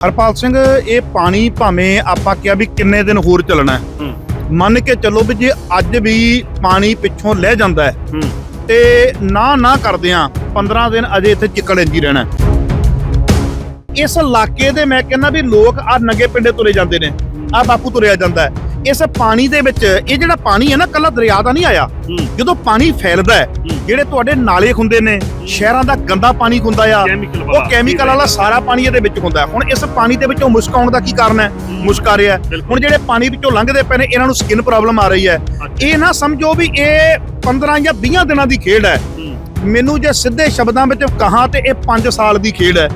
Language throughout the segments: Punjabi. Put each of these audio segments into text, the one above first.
ਹਰਪਾਲ ਸਿੰਘ ਇਹ ਪਾਣੀ ਭਾਵੇਂ ਆਪਾਂ ਕਿਹਾ ਵੀ ਕਿੰਨੇ ਦਿਨ ਹੋਰ ਚੱਲਣਾ ਹੈ। ਮੰਨ ਕੇ ਚੱਲੋ ਵੀ ਜੇ ਅੱਜ ਵੀ ਪਾਣੀ ਪਿੱਛੋਂ ਲੈ ਜਾਂਦਾ ਹੈ ਤੇ ਨਾ ਨਾ ਕਰਦੇ ਆ 15 ਦਿਨ ਅਜੇ ਇੱਥੇ ਚਿੱਕੜ ਇੰਜ ਰਹਿਣਾ। ਇਸ ਇਲਾਕੇ ਦੇ ਮੈਂ ਕਹਿੰਦਾ ਵੀ ਲੋਕ ਆ ਨੰਗੇ ਪਿੰਡੇ ਤੁਰੇ ਜਾਂਦੇ ਨੇ ਆ ਬਾਪੂ ਤੁਰਿਆ ਜਾਂਦਾ ਹੈ। ਇਸ ਪਾਣੀ ਦੇ ਵਿੱਚ ਇਹ ਜਿਹੜਾ ਪਾਣੀ ਹੈ ਨਾ ਕੱਲਾ ਦਰਿਆ ਦਾ ਨਹੀਂ ਆਇਆ। ਜਦੋਂ ਪਾਣੀ ਫੈਲਦਾ ਹੈ। ਜਿਹੜੇ ਤੁਹਾਡੇ ਨਾਲੇ ਹੁੰਦੇ ਨੇ ਸ਼ਹਿਰਾਂ ਦਾ ਗੰਦਾ ਪਾਣੀ ਹੁੰਦਾ ਆ ਉਹ ਕੈਮੀਕਲ ਵਾਲਾ ਸਾਰਾ ਪਾਣੀ ਇਹਦੇ ਵਿੱਚ ਹੁੰਦਾ। ਹੁਣ ਇਸ ਪਾਣੀ ਦੇ ਵਿੱਚੋਂ ਮੁਸ਼ਕ ਆਉਣ ਦਾ ਕੀ ਕਾਰਨ ਹੈ? ਮੁਸ਼ਕ ਆ ਰਿਹਾ। ਹੁਣ ਜਿਹੜੇ ਪਾਣੀ ਵਿੱਚੋਂ ਲੰਘਦੇ ਪਏ ਨੇ ਇਹਨਾਂ ਨੂੰ ਸਕਿਨ ਪ੍ਰੋਬਲਮ ਆ ਰਹੀ ਹੈ। ਇਹ ਨਾ ਸਮਝੋ ਵੀ ਇਹ 15 ਜਾਂ 20 ਦਿਨਾਂ ਦੀ ਖੇਡ ਹੈ। ਹੂੰ। ਮੈਨੂੰ ਜੇ ਸਿੱਧੇ ਸ਼ਬਦਾਂ ਵਿੱਚ ਕਹਾਂ ਤੇ ਇਹ 5 ਸਾਲ ਦੀ ਖੇਡ ਹੈ।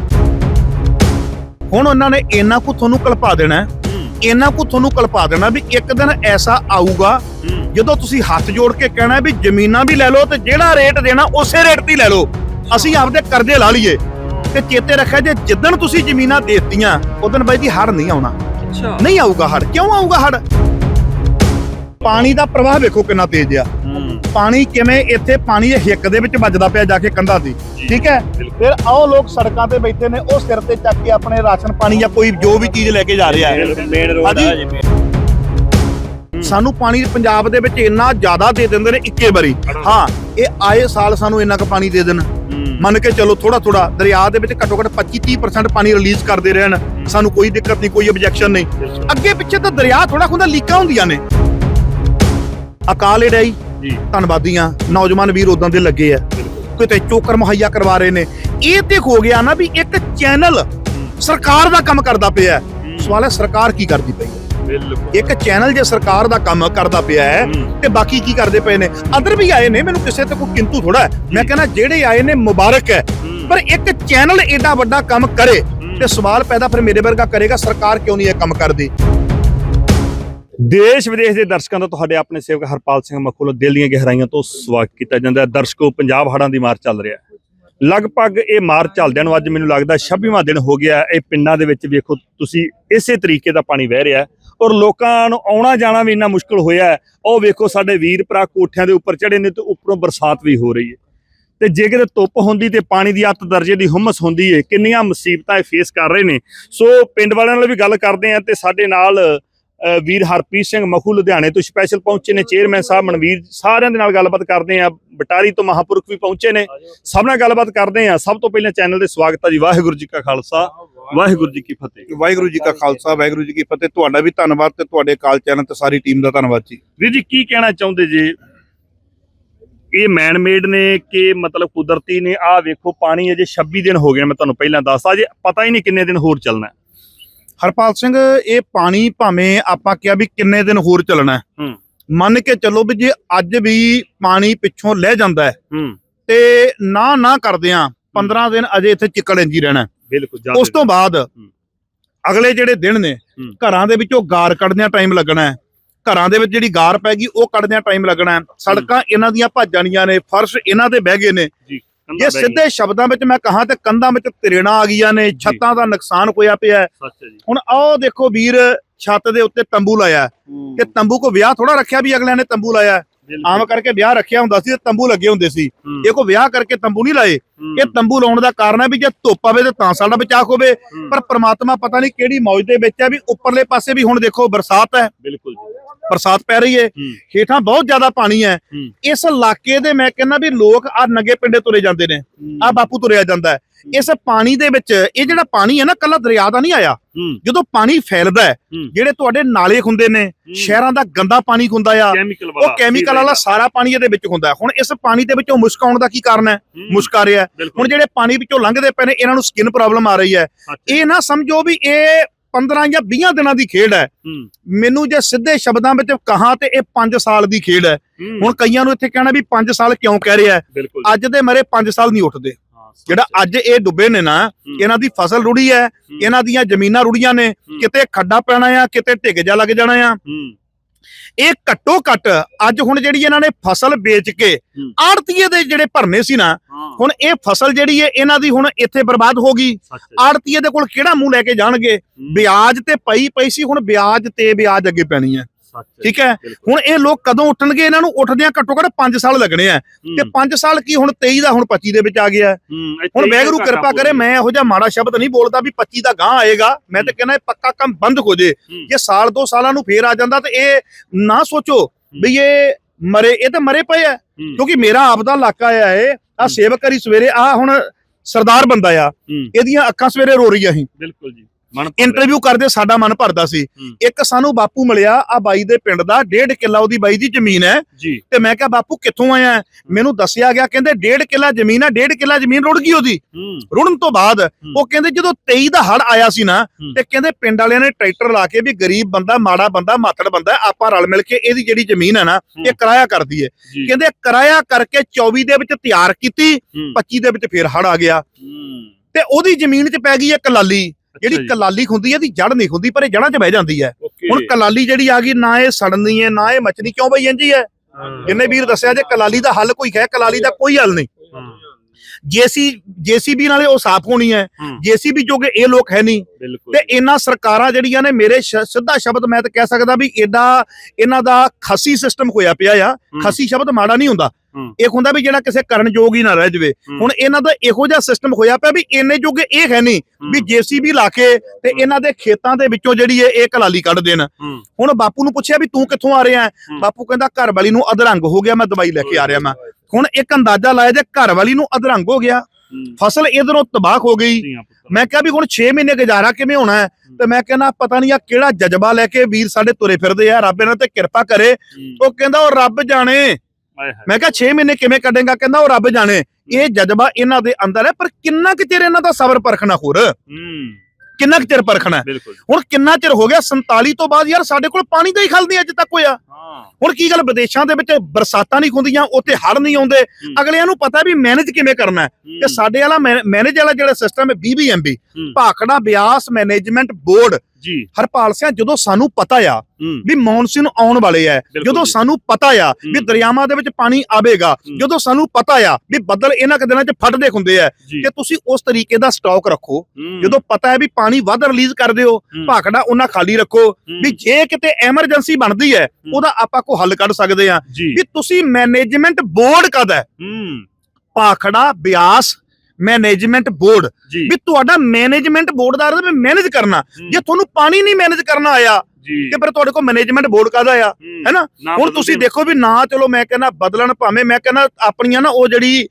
ਹੁਣ ਉਹਨਾਂ ਨੇ ਇੰਨਾ ਕੁ ਤੁਹਾਨੂੰ ਕਲਪਾ ਦੇਣਾ ਹੈ ਇੰਨਾ ਕੁ ਤੁਹਾਨੂੰ ਕਲਪਾ ਦੇਣਾ ਵੀ ਇੱਕ ਦਿਨ ਐਸਾ ਆਊਗਾ ਜਦੋਂ ਤੁਸੀਂ ਹੱਥ ਜੋੜ ਕੇ ਕਹਿਣਾ ਵੀ ਜ਼ਮੀਨਾਂ ਵੀ ਲੈ ਲਓ ਤੇ ਜਿਹੜਾ ਰੇਟ ਦੇਣਾ ਉਸੇ ਰੇਟ ਤੇ ਲੈ ਲਓ। ਅਸੀਂ ਆਪਦੇ ਕਰਜ਼ੇ ਲਾ ਲਈਏ। ਤੇ ਚੇਤੇ ਰੱਖਿਆ ਜੇ ਜਿੱਦਣ ਤੁਸੀਂ ਜ਼ਮੀਨਾਂ ਦੇਤੀਆਂ ਉਦੋਂ ਬਾਈ ਜੀ ਹੜ ਨਹੀਂ ਆਉਣਾ। ਅੱਛਾ। ਨਹੀਂ ਆਊਗਾ ਹੜ ਕਿਉਂ ਆਊਗਾ ਹੜ ਪਾਣੀ ਦਾ ਪ੍ਰਵਾਹ ਵੇਖੋ ਕਿੰਨਾ ਤੇਜ਼ ਆ। ਪਾਣੀ ਕਿਵੇਂ ਇੱਥੇ ਪਾਣੀ ਦੇ ਹਿੱਕ ਦੇ ਵਿੱਚ ਵੱਜਦਾ ਪਿਆ ਜਾ ਕੇ ਕੰਧਾਂ ਦੀ ਜੀ, ਠੀਕ ਹੈ। ਫਿਰ ਆਓ ਲੋਕ ਸੜਕਾਂ ਤੇ ਬੈਠੇ ਨੇ ਉਹ ਸਿਰ ਤੇ ਚੱਕ ਕੇ ਆਪਣੇ ਰਾਸ਼ਨ ਪਾਣੀ ਜਾਂ ਕੋਈ ਜੋ ਵੀ ਚੀਜ਼ ਲੈ ਕੇ ਜਾ ਰਿਹਾ ਹੈ। ਮੇਨ ਰੋਡ ਹਾਂਜੀ। ਆ ਜਿਵੇਂ ਸਾਨੂੰ ਪਾਣੀ ਪੰਜਾਬ ਦੇ ਵਿੱਚ ਇੰਨਾ ਜ਼ਿਆਦਾ ਦੇ ਦਿੰਦੇ ਨੇ ਇੱਕੇ ਵਾਰੀ। ਹਾਂ। ਇਹ ਆਏ ਸਾਲ ਸਾਨੂੰ ਇੰਨਾ ਕੁ ਪਾਣੀ ਦੇ ਦੇਣ। ਮੰਨ ਕੇ ਚਲੋ ਥੋੜਾ ਥੋੜਾ ਦਰਿਆ ਦੇ ਵਿੱਚ ਘੱਟੋ ਘੱਟ 25-30% ਪਾਣੀ ਰਿਲੀਜ਼ ਕਰਦੇ ਰਹਿਣ। ਸਾਨੂੰ ਕੋਈ ਦਿੱਕਤ ਨਹੀਂ ਕੋਈ ਆਬਜੈਕਸ਼ਨ ਨਹੀਂ। ਅੱਗੇ ਪਿੱਛੇ ਤਾਂ ਦਰਿਆ ਥੋੜਾ ਖੁੰਦਾ ਲੀਕਾਂ ਹੁੰਦੀਆਂ ਨੇ। ਅਕਾਲ ਏਡਾਈ ਜੀ ਧੰਨਵਾਦੀਆਂ। ਨੌਜਵਾਨ ਵੀਰ ਉਦਾਂ ਦੇ ਲੱਗੇ ਆ। ਕਿਤੇ ਚੋਕਰ ਮੁਹੱਈਆ ਕਰਵਾ ਰਹੇ ਨੇ। ਇਹ ਤੇ ਹੋ ਗਿਆ ਨਾ ਵੀ ਇੱਕ ਚੈਨਲ ਸਰਕਾਰ ਦਾ ਕੰਮ ਕਰਦਾ ਪਿਆ ਹੈ। ਸਵਾਲ ਹੈ ਸਰਕਾਰ ਕੀ ਕਰਦੀ ਪਈ ਹੈ? ਬਿਲਕੁਲ। ਇੱਕ ਚੈਨਲ ਜੇ ਸਰਕਾਰ ਦਾ ਕੰਮ ਕਰਦਾ ਪਿਆ ਹੈ। ਤੇ ਬਾਕੀ ਕੀ ਕਰਦੇ ਪਏ ਨੇ? ਅਦਰ ਵੀ ਆਏ ਨੇ ਮੈਨੂੰ ਕਿਸੇ ਤੇ ਕੋਈ ਕਿੰਤੂ ਥੋੜਾ ਮੈਂ ਕਹਿੰਦਾ ਜਿਹੜੇ ਆਏ ਨੇ ਮੁਬਾਰਕ ਹੈ। ਹੂੰ। ਪਰ ਇੱਕ ਚੈਨਲ ਏਡਾ ਵੱਡਾ ਕੰਮ ਕਰੇ ਤੇ ਸਵਾਲ ਪੈਦਾ ਫਿਰ ਮੇਰੇ ਵਰਗਾ ਕਰੇਗਾ ਸਰਕਾਰ ਕਿਉਂ ਨਹੀਂ ਇਹ ਕੰਮ ਕਰਦੀ? ਦੇਸ਼ ਵਿਦੇਸ਼ ਦੇ ਦਰਸ਼ਕਾਂ ਦਾ ਤੁਹਾਡੇ ਆਪਣੇ ਸੇਵਕ ਹਰਪਾਲ ਸਿੰਘ ਮਖੂਲ ਦਿਲ ਦੀਆਂ ਗਹਿਰਾਈਆਂ ਤੋਂ ਸਵਾਗਤ ਕੀਤਾ ਜਾਂਦਾ ਹੈ। ਦਰਸ਼ਕੋ, ਪੰਜਾਬ ਹੜ੍ਹਾਂ ਦੀ ਮਾਰ ਚੱਲ ਰਿਹਾ ਹੈ। ਲਗਭਗ ਇਹ ਮਾਰ ਚੱਲਦਿਆਂ ਨੂੰ ਅੱਜ ਮੈਨੂੰ ਲੱਗਦਾ 26ਵਾਂ ਦਿਨ ਹੋ ਗਿਆ ਇਹ ਪਿੰਡਾਂ ਦੇ ਵਿੱਚ ਵੇਖੋ, ਤੁਸੀਂ ਇਸੇ ਤਰੀਕੇ ਦਾ ਪਾਣੀ ਵਹਿ ਰਿਹਾ ਔਰ ਲੋਕਾਂ ਨੂੰ ਆਉਣਾ ਜਾਣਾ ਵੀ ਇੰਨਾ ਮੁਸ਼ਕਲ ਹੋਇਆ ਉਹ ਵੇਖੋ, ਸਾਡੇ ਵੀਰ ਭਰਾ ਕੋਠਿਆਂ ਦੇ ਉੱਪਰ ਚੜੇ ਨੇ ਤੇ ਉੱਪਰੋਂ ਬਰਸਾਤ ਵੀ ਹੋ ਰਹੀ ਹੈ। ਤੇ ਜੇ ਕਿਤੇ ਧੁੱਪ ਹੁੰਦੀ ਤੇ ਪਾਣੀ ਦੀ ਅੱਤ ਦਰਜੇ ਦੀ ਹੁਮਸ ਹੁੰਦੀ ਹੈ ਕਿੰਨੀਆਂ ਮੁਸੀਬਤਾਂ ਇਹ ਫੇਸ ਕਰ ਰਹੇ ਨੇ। ਸੋ ਪਿੰਡ ਵਾਲਿਆਂ ਨਾਲ ਵੀ ਗੱਲ ਕਰਦੇ ਆ ਤੇ ਸਾਡੇ ਨਾਲ ਵੀਰ ਹਰਪ੍ਰੀਤ ਸਿੰਘ ਮਖੂ ਲੁਧਿਆਣੇ ਤੋਂ ਸਪੈਸ਼ਲ ਪਹੁੰਚੇ ਨੇ ਚੇਅਰਮੈਨ ਸਾਹਿਬ ਮਨਵੀਰ ਸਾਰਿਆਂ ਦੇ ਨਾਲ ਗੱਲਬਾਤ ਕਰਦੇ ਆ ਬਟਾਰੀ ਤੋਂ ਮਹਾਪੁਰਖ ਵੀ ਪਹੁੰਚੇ ਨੇ। ਸਭ ਨਾਲ ਗੱਲਬਾਤ ਕਰਦੇ ਆ ਸਭ ਤੋਂ ਪਹਿਲਾਂ ਚੈਨਲ ਦੇ ਸਵਾਗਤ ਹੈ ਜੀ। ਵਾਹਿਗੁਰੂ ਜੀ ਕਾ ਖਾਲਸਾ। ਵਾਹਿਗੁਰੂ ਜੀ ਕੀ ਫਤਿਹ। ਵਾਹਿਗੁਰੂ ਜੀ ਕਾ ਖਾਲਸਾ ਵਾਹਿਗੁਰੂ ਜੀ ਕੀ ਫਤਿਹ। ਤੁਹਾਡਾ ਵੀ ਧੰਨਵਾਦ ਤੇ ਤੁਹਾਡੇ ਕਾਲ ਚੈਨਲ ਤੇ ਸਾਰੀ ਟੀਮ ਦਾ ਧੰਨਵਾਦ ਜੀ। ਵੀਰ ਜੀ ਕੀ ਕਹਿਣਾ ਚਾਹੁੰਦੇ ਜੇ? ਇਹ ਮੈਨ ਮੇਡ ਨੇ ਕਿ ਮਤਲਬ ਕੁਦਰਤੀ ਨੇ? ਆ ਵੇਖੋ ਪਾਣੀ ਅਜੇ 26 ਦਿਨ ਹੋ ਗਏ ਮੈਂ ਤੁਹਾਨੂੰ ਪਹਿਲਾਂ ਦੱਸਦਾ। ਅਜੇ ਪਤਾ ਹੀ ਨਹੀਂ ਕਿੰਨੇ ਦਿਨ ਹੋਰ ਚੱਲਣਾ। ਹਰਪਾਲ ਸਿੰਘ ਇਹ ਪਾਣੀ ਭਾਵੇਂ ਆਪਾਂ ਕਿਹਾ ਵੀ ਕਿੰਨੇ ਦਿਨ ਹੋਰ ਚੱਲਣਾ ਹੈ। ਮੰਨ ਕੇ ਚੱਲੋ ਵੀ ਜੇ ਅੱਜ ਵੀ ਪਾਣੀ ਪਿੱਛੋਂ ਲੈ ਜਾਂਦਾ ਹੈ ਹੂੰ। ਤੇ ਨਾ ਨਾ ਕਰਦੇ ਆ 15 ਦਿਨ ਅਜੇ ਇੱਥੇ ਚਿੱਕੜ ਇੰਜ ਰਹਿਣਾ। ਬਿਲਕੁਲ ਉਸ ਤੋਂ ਬਾਅਦ ਅਗਲੇ ਜਿਹੜੇ ਦਿਨ ਨੇ। ਘਰਾਂ ਦੇ ਵਿੱਚੋਂ ਗਾਰ ਕੱਢਦਿਆਂ ਟਾਈਮ ਲੱਗਣਾ ਹੈ। ਘਰਾਂ ਦੇ ਵਿੱਚ ਜਿਹੜੀ ਗਾਰ ਪੈ ਗਈ ਉਹ ਕੱਢਦਿਆਂ ਟਾਈਮ ਲੱਗਣਾ ਸੜਕਾਂ ਇਹਨਾਂ ਦੀਆਂ ਭੱਜ ਜਾਣੀਆਂ ਨੇ ਫਰਸ਼ ਇਹਨਾਂ ਦੇ ਬਹਿ ਗਏ ਨੇ। ਜੀ। ਸਿੱਧੇ ਸ਼ਬਦਾਂ ਵਿੱਚ ਮੈਂ ਕਹਾਂ ਤੇ ਕੰਧਾਂ ਵਿੱਚ ਤਿਰੇਣਾ ਆ ਗਈਆਂ ਨੇ ਛੱਤਾਂ ਦਾ ਨੁਕਸਾਨ ਹੋਇਆ ਪਿਆ। ਹੁਣ ਆਹ ਦੇਖੋ ਵੀਰ ਛੱਤ ਦੇ ਉੱਤੇ ਤੰਬੂ ਲਾਇਆ। ਕਿ ਤੰਬੂ ਕੋ ਵਿਆਹ ਥੋੜਾ ਰੱਖਿਆ ਵੀ ਅਗਲਿਆਂ ਨੇ ਤੰਬੂ ਲਾਇਆ। ਆਮ ਕਰਕੇ ਵਿਆਹ ਰੱਖਿਆ ਹੁੰਦਾ ਸੀ ਤੇ ਤੰਬੂ ਲੱਗੇ ਹੁੰਦੇ ਸੀ। ਇਹ ਕੋ ਵਿਆਹ ਕਰਕੇ ਤੰਬੂ ਨਹੀਂ ਲਾਏ ਇਹ ਤੰਬੂ ਲਾਉਣ ਦਾ ਕਾਰਨ ਹੈ ਵੀ ਜੇ ਧੁੱਪ ਆਵੇ ਤੇ ਤਾਂ ਸਾਡਾ ਬਚਾਅ ਹੋਵੇ। ਪਰ ਪ੍ਰਮਾਤਮਾ ਪਤਾ ਨਹੀਂ ਕਿਹੜੀ ਮੌਜ ਦੇ ਵਿੱਚ ਹੈ ਵੀ ਉੱਪਰਲੇ ਪਾਸੇ ਵੀ ਹੁਣ ਦੇਖੋ ਬਰਸਾਤ ਹੈ। ਬਿਲਕੁਲ ਜੀ। ਬਰਸਾਤ ਪੈ ਰਹੀ ਹੈ। ਹੇਠਾਂ ਬਹੁਤ ਜ਼ਿਆਦਾ ਪਾਣੀ ਹੈ। ਇਸ ਇਲਾਕੇ ਦੇ ਮੈਂ ਕਹਿੰਦਾ ਵੀ ਲੋਕ ਆ ਨੰਗੇ ਪਿੰਡੇ ਤੁਰੇ ਜਾਂਦੇ ਨੇ ਆ ਬਾਪੂ ਤੁਰਿਆ ਜਾਂਦਾ ਇਸ ਪਾਣੀ ਦੇ ਵਿੱਚ ਇਹ ਜਿਹੜਾ ਪਾਣੀ ਹੈ ਨਾ ਕੱਲਾ ਦਰਿਆ ਦਾ ਨਹੀਂ ਆਇਆ। ਜਦੋਂ ਪਾਣੀ ਫੈਲਦਾ। ਜਿਹੜੇ ਤੁਹਾਡੇ ਨਾਲੇ ਹੁੰਦੇ ਨੇ ਸ਼ਹਿਰਾਂ ਦਾ ਗੰਦਾ ਪਾਣੀ ਹੁੰਦਾ ਆ ਉਹ ਕੈਮੀਕਲ ਵਾਲਾ ਸਾਰਾ ਪਾਣੀ ਇਹਦੇ ਵਿੱਚ ਹੁੰਦਾ। ਹੁਣ ਇਸ ਪਾਣੀ ਦੇ ਵਿੱਚੋਂ ਮੁਸ਼ਕ ਆਉਣ ਦਾ ਕੀ ਕਾਰਨ ਹੈ। ਮੁਸ਼ਕ ਆ ਰਿਹਾ। ਹੁਣ ਜਿਹੜੇ ਪਾਣੀ ਵਿੱਚੋਂ ਲੰਘਦੇ ਪਏ ਨੇ ਇਹਨਾਂ ਨੂੰ ਸਕਿਨ ਪ੍ਰੋਬਲਮ ਆ ਰਹੀ ਹੈ ਇਹ ਨਾ ਸਮਝੋ ਵੀ ਇਹ 15 ਜਾਂ 20 ਦਿਨਾਂ ਦੀ ਖੇਡ ਹੈ। ਮੈਨੂੰ ਜੇ ਸਿੱਧੇ ਸ਼ਬਦਾਂ ਵਿੱਚ ਕਹਾਂ ਤੇ ਇਹ 5 ਸਾਲ ਦੀ ਖੇਡ ਹੈ। ਹੁਣ ਕਈਆਂ ਨੂੰ ਇੱਥੇ ਕਹਿਣਾ ਵੀ 5 ਸਾਲ ਕਿਉਂ ਕਹਿ ਰਿਹਾ ਅੱਜ ਦੇ ਮਰੇ 5 ਸਾਲ ਨਹੀਂ ਉੱਠਦੇ। ਜਿਹੜਾ। ਅੱਜ ਇਹ ਡੁੱਬੇ ਨੇ ਨਾ ਇਹਨਾਂ ਦੀ ਫਸਲ ਰੁੜੀ ਹੈ ਇਹਨਾਂ ਦੀਆਂ ਜ਼ਮੀਨਾਂ ਰੁੜੀਆਂ ਨੇ ਕਿਤੇ ਖੱਡਾ ਪੈਣਾ ਆ ਕਿਤੇ ਢਿੱਗ ਜਾ ਲੱਗ ਜਾਣਾ ਆ। ਇਹ ਘੱਟੋ ਘੱਟ ਅੱਜ ਹੁਣ ਜਿਹੜੀ ਇਹਨਾਂ ਨੇ ਫਸਲ ਵੇਚ ਕੇ। ਆੜਤੀਏ ਦੇ ਜਿਹੜੇ ਭਰਨੇ ਸੀ ਨਾ ਹੁਣ ਇਹ ਫਸਲ ਜਿਹੜੀ ਹੈ ਇਹਨਾਂ ਦੀ ਹੁਣ ਇੱਥੇ ਬਰਬਾਦ ਹੋ ਗਈ। ਆੜਤੀਏ ਦੇ ਕੋਲ ਕਿਹੜਾ ਮੂੰਹ ਲੈ ਕੇ ਜਾਣਗੇ? ਵਿਆਜ ਤੇ ਪਈ ਪਈ ਸੀ ਹੁਣ ਵਿਆਜ ਤੇ ਵਿਆਜ ਅੱਗੇ ਪੈਣੀ ਹੈ। ਠੀਕ ਹੈ? ਹੁਣ ਇਹ ਲੋਕ ਕਦੋਂ ਉੱਠਣਗੇ? ਇਹਨਾਂ ਨੂੰ ਉੱਠਦਿਆਂ ਘੱਟੋ ਘੱਟ 5 ਸਾਲ ਲੱਗਣੇ ਆ। ਤੇ 5 ਸਾਲ ਕੀ ਹੁਣ? 23 ਦਾ ਹੁਣ 25 ਦੇ ਵਿੱਚ ਆ ਗਿਆ। ਹੁਣ ਵੈਗਰੂ ਕਿਰਪਾ ਕਰੇ ਮੈਂ ਇਹੋ ਜਿਹਾ ਮਾੜਾ ਸ਼ਬਦ ਨਹੀਂ ਬੋਲਦਾ ਵੀ 25 ਦਾ ਗਾਂ ਆਏਗਾ। ਮੈਂ ਤਾਂ ਕਹਿੰਦਾ ਇਹ ਪੱਕਾ ਕੰਮ ਬੰਦ ਹੋ ਜੇ। ਜੇ ਸਾਲ ਦੋ ਸਾਲਾਂ ਨੂੰ ਫੇਰ ਆ ਜਾਂਦਾ ਤੇ ਇਹ ਨਾ ਸੋਚੋ ਵੀ ਇਹ ਮਰੇ ਇਹ ਤਾਂ ਮਰੇ ਪਏ ਆ। ਕਿਉਂਕਿ ਮੇਰਾ ਆਪ ਦਾ ਇਲਾਕਾ ਆ ਇਹ। ਆ ਸੇਵਕ ਕਰੀ ਸਵੇਰੇ ਆ ਹੁਣ ਸਰਦਾਰ ਬੰਦਾ ਆ। ਇਹਦੀਆਂ ਅੱਖਾਂ ਸਵੇਰੇ ਰੋ ਰਹੀਆਂ ਸੀ। ਬਿਲਕੁਲ ਜੀ। ਇੰਟਰਵਿਊ ਕਰਦੇ ਸਾਡਾ ਮਨ ਭਰਦਾ ਸੀ। ਇੱਕ ਸਾਨੂੰ ਬਾਪੂ ਮਿਲਿਆ ਆ ਬਾਈ ਦੇ ਪਿੰਡ ਦਾ ਡੇਢ ਕਿੱਲਾ ਉਹਦੀ ਬਾਈ ਦੀ ਜ਼ਮੀਨ ਹੈ। ਤੇ ਮੈਂ ਕਿਹਾ ਬਾਪੂ ਕਿੱਥੋਂ ਆਇਆ? ਮੈਨੂੰ ਦੱਸਿਆ ਗਿਆ ਕਹਿੰਦੇ ਡੇਢ ਕਿੱਲਾ ਜ਼ਮੀਨ ਹੈ ਡੇਢ ਕਿੱਲਾ ਜ਼ਮੀਨ ਰੁੜ ਗਈ ਉਹਦੀ। ਰੁੜਨ ਤੋਂ ਬਾਅਦ ਉਹ ਕਹਿੰਦੇ ਜਦੋਂ 23 ਦਾ ਹੜ ਆਇਆ ਸੀ ਨਾ ਤੇ ਕਹਿੰਦੇ ਪਿੰਡ ਵਾਲਿਆਂ ਨੇ ਟਰੈਕਟਰ ਲਾ ਕੇ ਵੀ ਗਰੀਬ ਬੰਦਾ ਮਾੜਾ ਬੰਦਾ ਮਾਤੜ ਬੰਦਾ ਆਪਾਂ ਰਲ ਮਿਲ ਕੇ ਇਹਦੀ ਜਿਹੜੀ ਜ਼ਮੀਨ ਹੈ ਨਾ ਇਹ ਕਿਰਾਇਆ ਕਰਦੀ ਹੈ ਕਹਿੰਦੇ ਕਿਰਾਇਆ ਕਰਕੇ 24 ਦੇ ਵਿੱਚ ਤਿਆਰ ਕੀਤੀ 25 ਦੇ ਵਿੱਚ ਫੇਰ ਹੜ ਆ ਗਿਆ। ਤੇ ਉਹਦੀ ਜ਼ਮੀਨ 'ਚ ਪੈ ਗਈ ਹੈ ਕਲਾਲੀ ਜਿਹੜੀ ਕਲਾਲੀ ਹੁੰਦੀ ਹੈ ਇਹਦੀ ਜੜ ਨਹੀਂ ਹੁੰਦੀ ਪਰ ਇਹ ਜੜਾਂ 'ਚ ਬਹਿ ਜਾਂਦੀ ਹੈ। ਹੁਣ ਕਲਾਲੀ ਜਿਹੜੀ ਆ ਗਈ ਨਾ ਇਹ ਸੜਨੀ ਹੈ ਨਾ ਇਹ ਮੱਚਣੀ ਕਿਉਂ ਬਈ ਇੰਜੀ ਹੈ ਜਿੰਨੇ ਵੀਰ ਦੱਸਿਆ ਜੇ ਕਲਾਲੀ ਦਾ ਹੱਲ ਕੋਈ ਹੈ ਕਲਾਲੀ ਦਾ ਕੋਈ ਹੱਲ ਨਹੀਂ। ਜੇਸੀ ਜੇਸੀਬੀ ਨਾਲੇ ਉਹ ਸਾਫ਼ ਹੋਣੀ ਹੈ। ਜੇਸੀਬੀ ਜੋਗੇ ਇਹ ਲੋਕ ਹੈ ਨਹੀਂ। ਤੇ ਇਹਨਾਂ ਸਰਕਾਰਾਂ ਜਿਹੜੀਆਂ ਨੇ ਮੇਰੇ ਸਿੱਧਾ ਸ਼ਬਦ ਮੈਂ ਤਾਂ ਕਹਿ ਸਕਦਾ ਵੀ ਏਡਾ ਇਹਨਾਂ ਦਾ ਖੱਸੀ ਸਿਸਟਮ ਹੋਇਆ ਪਿਆ ਆ। ਖੱਸੀ ਸ਼ਬਦ ਮਾੜਾ ਨਹੀਂ ਹੁੰਦਾ। ਇੱਕ ਹੁੰਦਾ ਵੀ ਜਿਹੜਾ ਕਿਸੇ ਕਰਨ ਯੋਗ ਹੀ ਨਾ ਰਹਿ ਜਵੇ। ਹੂੰ। ਹੁਣ ਇਹਨਾਂ ਦਾ ਇਹੋ ਜਿਹਾ ਸਿਸਟਮ ਹੋਇਆ ਪਿਆ ਵੀ ਇੰਨੇ ਜੋਗੇ ਇਹ ਹੈ ਨਹੀਂ ਵੀ ਜੇਸੀਬੀ ਲਾ ਕੇ ਤੇ ਇਹਨਾਂ ਦੇ ਖੇਤਾਂ ਦੇ ਵਿੱਚੋਂ ਜਿਹੜੀ ਇਹ ਇਹ ਕਲਾਲੀ ਕੱਢ ਦੇਣ। ਹੂੰ। ਹੁਣ ਬਾਪੂ ਨੂੰ ਪੁੱਛਿਆ ਵੀ ਤੂੰ ਕਿੱਥੋਂ ਆ ਰਿਹਾ ਹੈ? ਹੂੰ। ਬਾਪੂ ਕਹਿੰਦਾ ਘਰ ਵਾਲੀ ਨੂੰ ਅਧਰੰਗ ਹੋ ਗਿਆ ਮੈਂ ਦਵਾਈ ਲੈ ਕੇ ਆ ਰਿਹਾ ਮੈਂ। ਹੁਣ ਇੱਕ ਅੰਦਾਜ਼ਾ ਲਾਇਆ ਜੇ ਘਰ ਵਾਲੀ ਨੂੰ ਅਧਰੰਗ ਹੋ ਗਿਆ ਫਸਲ ਇਧਰੋਂ ਤਬਾਹ ਹੋ ਗਈ। ਮੈਂ ਕਿਹਾ ਵੀ ਹੁਣ 6 ਮਹੀਨੇ ਗੁਜ਼ਾਰਾ ਕਿਵੇਂ ਹੋਣਾ ਹੈ? ਤੇ ਮੈਂ ਕਹਿੰਦਾ ਪਤਾ ਨਹੀਂ ਆ ਕਿਹੜਾ ਜਜ਼ਬਾ ਲੈ ਕੇ ਵੀਰ ਸਾਡੇ ਤੁਰੇ ਫਿਰਦੇ ਆ ਰੱਬ ਇਹਨਾਂ ਤੇ ਕਿਰਪਾ ਕਰੇ। ਉਹ ਕਹਿੰਦਾ ਉਹ ਰੱਬ ਜਾਣੇ ਮੈਂ ਕਿਹਾ 6 ਮਹੀਨੇ ਕਿਵੇਂ ਕੱਢੇਗਾ? ਕਹਿੰਦਾ ਉਹ ਰੱਬ ਜਾਣੇ ਇਹ ਜਜ਼ਬਾ ਇਹਨਾਂ ਦੇ ਅੰਦਰ ਹੈ ਪਰ ਕਿੰਨਾ ਕੁ ਚਿਰ ਇਹਨਾਂ ਦਾ ਸਬਰ ਪਰਖਣਾ ਹੋਰ? ਕਿੰਨਾ ਕੁ ਚਿਰ ਪਰਖਣਾ ਹੁਣ ਕਿੰਨਾ ਚਿਰ ਹੋ ਗਿਆ 47 ਤੋਂ ਬਾਅਦ ਯਾਰ ਸਾਡੇ ਕੋਲ ਪਾਣੀ ਦਾ ਹੀ ਖਲ ਨਹੀਂ ਅੱਜ ਤੱਕ ਹੋਇਆ। ਹਾਂ। ਹੁਣ ਕੀ ਗੱਲ ਵਿਦੇਸ਼ਾਂ ਦੇ ਵਿੱਚ ਬਰਸਾਤਾਂ ਨਹੀਂ ਹੁੰਦੀਆਂ ਉੱਥੇ ਹੜ੍ਹ ਨਹੀਂ ਆਉਂਦੇ। ਅਗਲਿਆਂ ਨੂੰ ਪਤਾ ਵੀ ਮੈਨੇਜ ਕਿਵੇਂ ਕਰਨਾ ਹੈ। ਤੇ ਸਾਡੇ ਵਾਲਾ ਮੈਨੇਜ ਵਾਲਾ ਜਿਹੜਾ ਸਿਸਟਮ ਹੈ ਹੂੰ। ਭਾਖੜਾ ਬਿਆਸ ਮੈਨੇਜਮੈਂਟ ਬੋਰਡ ਜੀ। ਹਰਪਾਲ ਸਿੰਘ ਜਦੋਂ ਸਾਨੂੰ ਪਤਾ ਆ ਵੀ ਮੌਨਸੂਨ ਆਉਣ ਵਾਲੇ ਆ ਜਦੋਂ। ਸਾਨੂੰ ਪਤਾ ਆ ਵੀ। ਦਰਿਆਵਾਂ ਦੇ ਵਿੱਚ ਪਾਣੀ ਆਵੇਗਾ। ਜਦੋਂ ਸਾਨੂੰ ਪਤਾ ਆ ਵੀ ਬੱਦਲ ਇਹਨਾਂ ਕੁ ਦਿਨਾਂ 'ਚ ਫਟਦੇ ਹੁੰਦੇ ਆ ਕਿ ਤੁਸੀਂ ਉਸ ਤਰੀਕੇ ਦਾ ਸਟਾਕ ਰੱਖੋ। ਜਦੋਂ ਪਤਾ ਹੈ ਵੀ ਪਾਣੀ ਵੱਧ ਰਿਲੀਜ਼ ਕਰ ਦਿਓ ਹੂੰ, ਭਾਖੜਾ ਉਹਨਾਂ ਖਾਲੀ ਰੱਖੋ। ਵੀ ਜੇ ਕਿਤੇ ਐਮਰਜੈਂਸੀ ਬਣਦੀ ਹੈ। ਉਹਦਾ ਆਪਾਂ ਕੋ ਹੱਲ ਕੱਢ ਸਕਦੇ ਆ। ਵੀ ਤੁਸੀਂ ਮੈਨੇਜਮੈਂਟ ਬੋਰਡ ਕਦ ਹੈ ਹੂੰ। Bhakra Beas management board. ਵੀ ਤੁਹਾਡਾ ਮੈਨੇਜਮੈਂਟ ਬੋਰਡ ਦਾ ਅਰਥ ਮੈਨੇਜ ਕਰਨਾ। ਜੇ ਤੁਹਾਨੂੰ ਪਾਣੀ ਨਹੀਂ ਮੈਨੇਜ ਕਰਨਾ ਆਇਆ ਤੇ ਫਿਰ ਤੁਹਾਡੇ ਕੋਲ ਮੈਨੇਜਮੈਂਟ ਬੋਰਡ ਕਾਹਦਾ ਆ? ਹੈਨਾ ਹੁਣ ਤੁਸੀਂ ਦੇਖੋ ਵੀ ਨਾ ਚਲੋ ਮੈਂ ਕਹਿੰਦਾ ਬਦਲਣ ਭਾਵੇਂ ਮੈਂ ਕਹਿੰਦਾ ਆਪਣੀਆਂ ਨਾ ਉਹ ਜਿਹੜੀ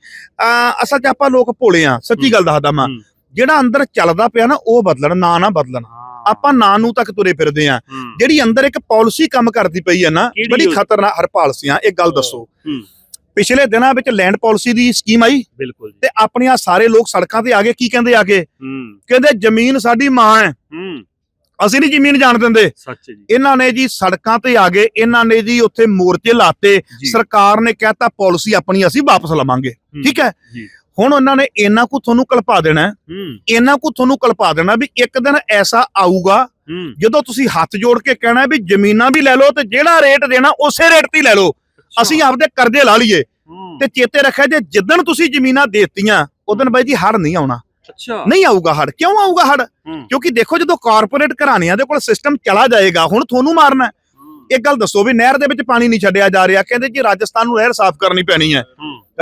ਅਸਲ 'ਚ ਆਪਾਂ ਲੋਕ ਭੋਲੇ ਆ ਸੱਚੀ ਗੱਲ ਦੱਸਦਾ ਮੈਂ। ਜਿਹੜਾ ਅੰਦਰ ਚੱਲਦਾ ਪਿਆ ਨਾ ਉਹ ਬਦਲਣ ਨਾ ਨਾ ਬਦਲਣ। ਆਪਾਂ ਨਾਂ ਨੂੰ ਤੱਕ ਤੁਰੇ ਫਿਰਦੇ ਆ। ਜਿਹੜੀ ਅੰਦਰ ਇੱਕ ਪਾਲਿਸੀ ਕੰਮ ਕਰਦੀ ਪਈ ਆ ਨਾ ਬੜੀ? ਖਤਰਨਾਕ ਹਰਪਾਲ ਸਿਆਂ ਇੱਕ ਗੱਲ ਦੱਸੋ। ਪਿਛਲੇ ਦਿਨਾਂ ਵਿੱਚ ਲੈਂਡ ਪਾਲਿਸੀ ਦੀ ਸਕੀਮ ਆਈ ਬਿਲਕੁਲ ਜੀ। ਤੇ ਆਪਣੀਆਂ ਸਾਰੇ ਲੋਕ ਸੜਕਾਂ ਤੇ ਆ ਗਏ। ਕੀ ਕਹਿੰਦੇ ਆ ਕੇ? ਹੂੰ। ਕਹਿੰਦੇ ਜ਼ਮੀਨ ਸਾਡੀ ਮਾਂ ਹੈ। ਹੂੰ। ਅਸੀਂ ਨਹੀਂ ਜ਼ਮੀਨ ਜਾਣ ਦਿੰਦੇ। ਸੱਚ ਜੀ। ਇਹਨਾਂ ਨੇ ਜੀ ਸੜਕਾਂ ਤੇ ਆ ਗਏ। ਇਹਨਾਂ ਨੇ ਜੀ ਉੱਥੇ ਮੋਰਚੇ ਲਾਤੇ। ਜੀ, ਸਰਕਾਰ ਨੇ ਕਹਿਤਾ ਪਾਲਿਸੀ ਆਪਣੀ ਅਸੀਂ ਵਾਪਸ ਲਵਾਂਗੇ। ਹੂੰ, ਠੀਕ ਹੈ? ਜੀ। ਹੁਣ ਉਹਨਾਂ ਨੇ ਇਹਨਾਂ ਕੁ ਤੁਹਾਨੂੰ ਕਲਪਾ ਦੇਣਾ ਹੈ, ਹੂੰ। ਇਹਨਾਂ ਕੁ ਤੁਹਾਨੂੰ ਕਲਪਾ ਦੇਣਾ ਵੀ ਇੱਕ ਦਿਨ ਐਸਾ ਆਊਗਾ ਹੂੰ। ਜਦੋਂ ਤੁਸੀਂ ਹੱਥ ਜੋੜ ਕੇ ਕਹਿਣਾ ਵੀ ਜ਼ਮੀਨਾਂ ਵੀ ਲੈ ਲਓ ਤੇ ਜਿਹੜਾ ਰੇਟ ਦੇਣਾ ਉਸੇ ਰੇਟ ਤੇ ਹੀ ਲੈ ਲਓ। ਅਸੀਂ ਆਪਦੇ ਕਰਜ਼ੇ ਲਾ ਲਈਏ ਤੇ ਚੇਤੇ ਰੱਖਿਆ ਜੇ ਜਿੱਦਣ ਤੁਸੀਂ ਜ਼ਮੀਨਾਂ ਦੇਤੀਆਂ ਉਦੋਂ ਬਾਈ ਜੀ ਹੜ ਨਹੀਂ ਆਉਣਾ। ਅੱਛਾ। ਨਹੀਂ ਆਊਗਾ ਹੜ ਕਿਉਂ ਆਊਗਾ ਹੜ ਕਿਉਂਕਿ ਦੇਖੋ ਜਦੋਂ ਕਾਰਪੋਰੇਟ ਘਰਾਣਿਆਂ ਦੇ ਕੋਲ ਸਿਸਟਮ ਚਲਾ ਜਾਏਗਾ ਹੁਣ ਤੁਹਾਨੂੰ ਮਾਰਨਾ ਇੱਕ ਗੱਲ ਦੱਸੋ ਵੀ ਨਹਿਰ ਦੇ ਵਿੱਚ ਪਾਣੀ ਨਹੀਂ ਛੱਡਿਆ ਜਾ ਰਿਹਾ। ਕਹਿੰਦੇ ਜੀ ਰਾਜਸਥਾਨ ਨੂੰ ਨਹਿਰ ਸਾਫ਼ ਕਰਨੀ ਪੈਣੀ ਹੈ।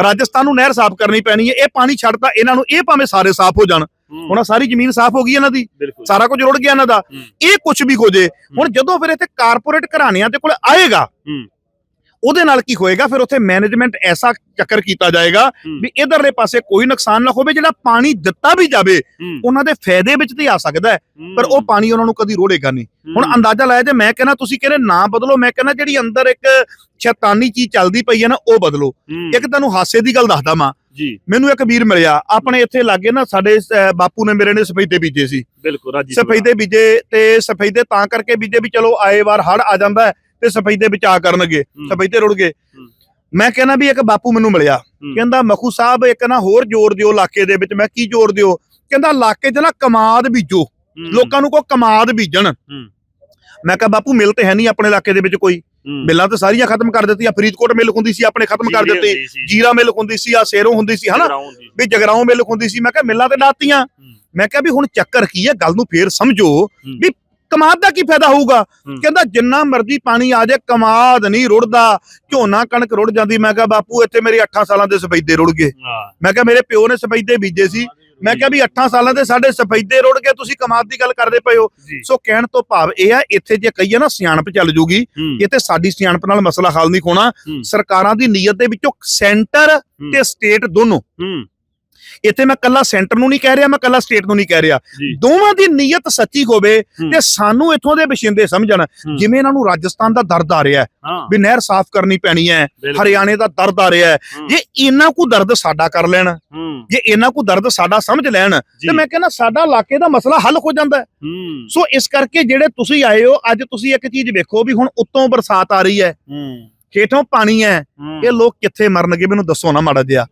ਰਾਜਸਥਾਨ ਨੂੰ ਨਹਿਰ ਸਾਫ਼ ਕਰਨੀ ਪੈਣੀ ਹੈ। ਇਹ ਪਾਣੀ ਛੱਡਦਾ ਇਹਨਾਂ ਨੂੰ ਇਹ ਭਾਵੇਂ ਸਾਰੇ ਸਾਫ਼ ਹੋ ਜਾਣ। ਹੁਣ ਸਾਰੀ ਜ਼ਮੀਨ ਸਾਫ਼ ਹੋ ਗਈ ਇਹਨਾਂ ਦੀ। ਸਾਰਾ ਕੁਝ ਰੁੜ ਗਿਆ ਇਹਨਾਂ ਦਾ। ਇਹ ਕੁਝ ਵੀ ਹੋ ਜੇ ਹੁਣ ਜਦੋਂ ਫਿਰ ਇੱਥੇ ਕਾਰਪੋਰੇਟ ਘਰਾਣਿਆਂ ਦੇ ਕੋਲ ਆਏਗਾ। ਉਹਦੇ ਨਾਲ ਕੀ ਹੋਏਗਾ ਫਿਰ ਉੱਥੇ ਮੈਨੇਜਮੈਂਟ ਐਸਾ ਚੱਕਰ ਕੀਤਾ ਜਾਏਗਾ ਵੀ ਇਧਰਲੇ ਪਾਸੇ ਕੋਈ ਨੁਕਸਾਨ ਨਾ ਹੋਵੇ ਜਿਹੜਾ ਪਾਣੀ ਦਿੱਤਾ ਵੀ ਜਾਵੇ ਉਹਨਾਂ ਦੇ ਫਾਇਦੇ ਵਿੱਚ ਤੇ ਆ ਸਕਦਾ ਪਰ ਉਹ ਪਾਣੀ ਉਹਨਾਂ ਨੂੰ ਕਦੀ ਰੋੜੇਗਾ ਨਹੀਂ। ਹੁਣ ਅੰਦਾਜ਼ਾ ਲਾਇਆ ਜੇ ਮੈਂ ਕਹਿੰਦਾ ਤੁਸੀਂ ਕਹਿੰਦੇ ਨਾ ਬਦਲੋ ਮੈਂ ਕਹਿੰਦਾ ਜਿਹੜੀ ਅੰਦਰ ਇੱਕ ਸ਼ੈਤਾਨੀ ਚੀਜ਼ ਚੱਲਦੀ ਪਈ ਹੈ ਨਾ ਉਹ ਬਦਲੋ। ਇੱਕ ਤੁਹਾਨੂੰ ਹਾਸੇ ਦੀ ਗੱਲ ਦੱਸਦਾ ਮਾਂ ਜੀ। ਮੈਨੂੰ ਇੱਕ ਵੀਰ ਮਿਲਿਆ ਆਪਣੇ ਇੱਥੇ ਲਾਗੇ ਨਾ ਸਾਡੇ ਬਾਪੂ ਨੇ ਮੇਰੇ ਨੇ ਸਫੈਦੇ ਬੀਜੇ ਸੀ। ਬਿਲਕੁਲ ਰਾਜੀ ਸਫੈਦੇ ਬੀਜੇ ਤੇ ਸਫੈਦੇ ਤਾਂ ਕਰਕੇ ਬੀਜੇ ਵੀ ਚਲੋ ਆਏ ਵਾਰ ਹੜ ਆ ਜਾਂਦਾ ਹੈ। ਤੇ ਸਫੈਦੇ ਬਚਾ ਕਰਨਗੇ ਹੂੰ, ਸਫੈਦੇ ਰੁੜ ਗਏ। ਮੈਂ ਕਹਿੰਦਾ ਵੀ ਇੱਕ ਬਾਪੂ ਮੈਨੂੰ ਮਿਲਿਆ। ਕਹਿੰਦਾ ਮਖੂ ਸਾਹਿਬ ਇੱਕ ਨਾ ਹੋਰ ਜ਼ੋਰ ਦਿਓ ਇਲਾਕੇ ਦੇ ਵਿੱਚ। ਮੈਂ ਕੀ ਜ਼ੋਰ ਦਿਓ? ਕਹਿੰਦਾ ਇਲਾਕੇ 'ਚ ਨਾ ਕਮਾਦ ਬੀਜੋ। ਲੋਕਾਂ ਨੂੰ ਕੋ ਕਮਾਦ ਬੀਜਣ। ਮੈਂ ਕਿਹਾ ਬਾਪੂ ਮਿਲ ਤੇ ਹੈ ਨਹੀਂ ਆਪਣੇ ਇਲਾਕੇ ਦੇ ਵਿੱਚ ਕੋਈ। ਮਿਲਾਂ ਤਾਂ ਸਾਰੀਆਂ ਖਤਮ ਕਰ ਦਿੱਤੀਆਂ। ਫਰੀਦਕੋਟ ਮਿਲ ਹੁੰਦੀ ਸੀ ਆਪਣੇ ਖਤਮ ਕਰ ਦਿੱਤੀ। ਜੀਰਾ ਮਿਲ ਹੁੰਦੀ ਸੀ ਆ ਸੇਰੋਂ ਹੁੰਦੀ ਸੀ ਹਨਾ। ਵੀ ਜਗਰਾਉਂ ਮਿਲ ਹੁੰਦੀ ਸੀ। ਮੈਂ ਕਿਹਾ ਮਿਲਾਂ ਤੇ ਲਾਤੀਆਂ ਹੂੰ, ਮੈਂ ਕਿਹਾ ਵੀ ਹੁਣ ਚੱਕਰ ਕੀ ਹੈ? ਗੱਲ ਨੂੰ ਫੇਰ ਸਮਝੋ ਵੀ ਕਮਾਦ ਦਾ ਕੀ ਫਾਇਦਾ ਹੋਊਗਾ। ਕਹਿੰਦਾ ਜਿੰਨਾ ਮਰਜ਼ੀ ਪਾਣੀ ਆ ਜਾਏ ਕਮਾਦ ਨਹੀਂ ਰੁੜਦਾ। ਝੋਨਾ ਕਣਕ ਰੁੜ ਜਾਂਦੀ। ਮੈਂ ਕਿਹਾ ਬਾਪੂ ਇੱਥੇ ਮੇਰੇ 8 ਸਾਲਾਂ ਦੇ ਸਫੈਦੇ ਰੁੜ ਗਏ। ਮੈਂ ਕਿਹਾ ਮੇਰੇ ਪਿਓ ਨੇ ਸਫੈਦੇ ਬੀਜੇ ਸੀ। ਮੈਂ ਕਿਹਾ ਵੀ 8 ਸਾਲਾਂ ਦੇ ਸਾਡੇ ਸਫੈਦੇ ਰੁੜ ਗਏ। ਤੁਸੀਂ ਕਮਾਦ ਦੀ ਗੱਲ ਕਰਦੇ ਪਏ ਹੋ। ਸੋ ਕਹਿਣ ਤੋਂ ਭਾਵ ਇਹ ਆ ਇੱਥੇ ਜੇ ਕਹੀਏ ਨਾ ਸਿਆਣਪ ਚੱਲ ਜੂਗੀ। ਇਹ ਤੇ ਸਾਡੀ ਸਿਆਣਪ ਨਾਲ ਮਸਲਾ ਹੱਲ ਨਹੀਂ ਹੋਣਾ। ਸਰਕਾਰਾਂ ਦੀ ਨੀਅਤ ਦੇ ਵਿੱਚੋਂ ਸੈਂਟਰ ਤੇ ਸਟੇਟ ਦੋਨੋਂ। ਇੱਥੇ ਮੈਂ ਕੱਲਾ ਸੈਂਟਰ ਨੂੰ ਨਹੀਂ ਕਹਿ ਰਿਹਾ ਮੈਂ ਕੱਲਾ ਸਟੇਟ ਨੂੰ ਨਹੀਂ ਕਹਿ ਰਿਹਾ। ਦੋਵਾਂ ਦੀ ਨੀਅਤ ਸੱਚੀ ਹੋਵੇ। ਤੇ ਸਾਨੂੰ ਇੱਥੋਂ ਦੇ ਵਸਿੰਦੇ ਸਮਝਣ। ਜਿਵੇਂ ਇਹਨਾਂ ਨੂੰ ਰਾਜਸਥਾਨ ਦਾ ਦਰਦ ਆ ਰਿਹਾ ਵੀ ਨਹਿਰ ਸਾਫ਼ ਕਰਨੀ ਪੈਣੀ ਹੈ। ਹਰਿਆਣੇ ਦਾ ਦਰਦ ਆ ਰਿਹਾ ਹੈ। ਜੇ ਇਹਨਾਂ ਕੋ ਦਰਦ ਸਾਡਾ ਕਰ ਲੈਣ ਜੇ ਇਹਨਾਂ ਕੋ ਦਰਦ ਸਾਡਾ ਸਮਝ ਲੈਣ ਤੇ ਮੈਂ ਕਹਿੰਦਾ ਸਾਡਾ ਇਲਾਕੇ ਦਾ ਮਸਲਾ ਹੱਲ ਹੋ ਜਾਂਦਾ ਸੋ ਇਸ ਕਰਕੇ ਜਿਹੜੇ ਤੁਸੀਂ ਆਏ ਹੋ ਅੱਜ ਤੁਸੀਂ ਇੱਕ ਚੀਜ਼ ਵੇਖੋ ਵੀ ਹੁਣ ਉੱਤੋਂ ਬਰਸਾਤ ਆ ਰਹੀ ਹੂੰ। ਹੇਠੋਂ ਪਾਣੀ ਹੈ ਇਹ ਲੋਕ ਕਿੱਥੇ ਮਰਨਗੇ? ਮੈਨੂੰ ਦੱਸੋ ਨਾ ਮਾੜਾ ਜਿਹਾ।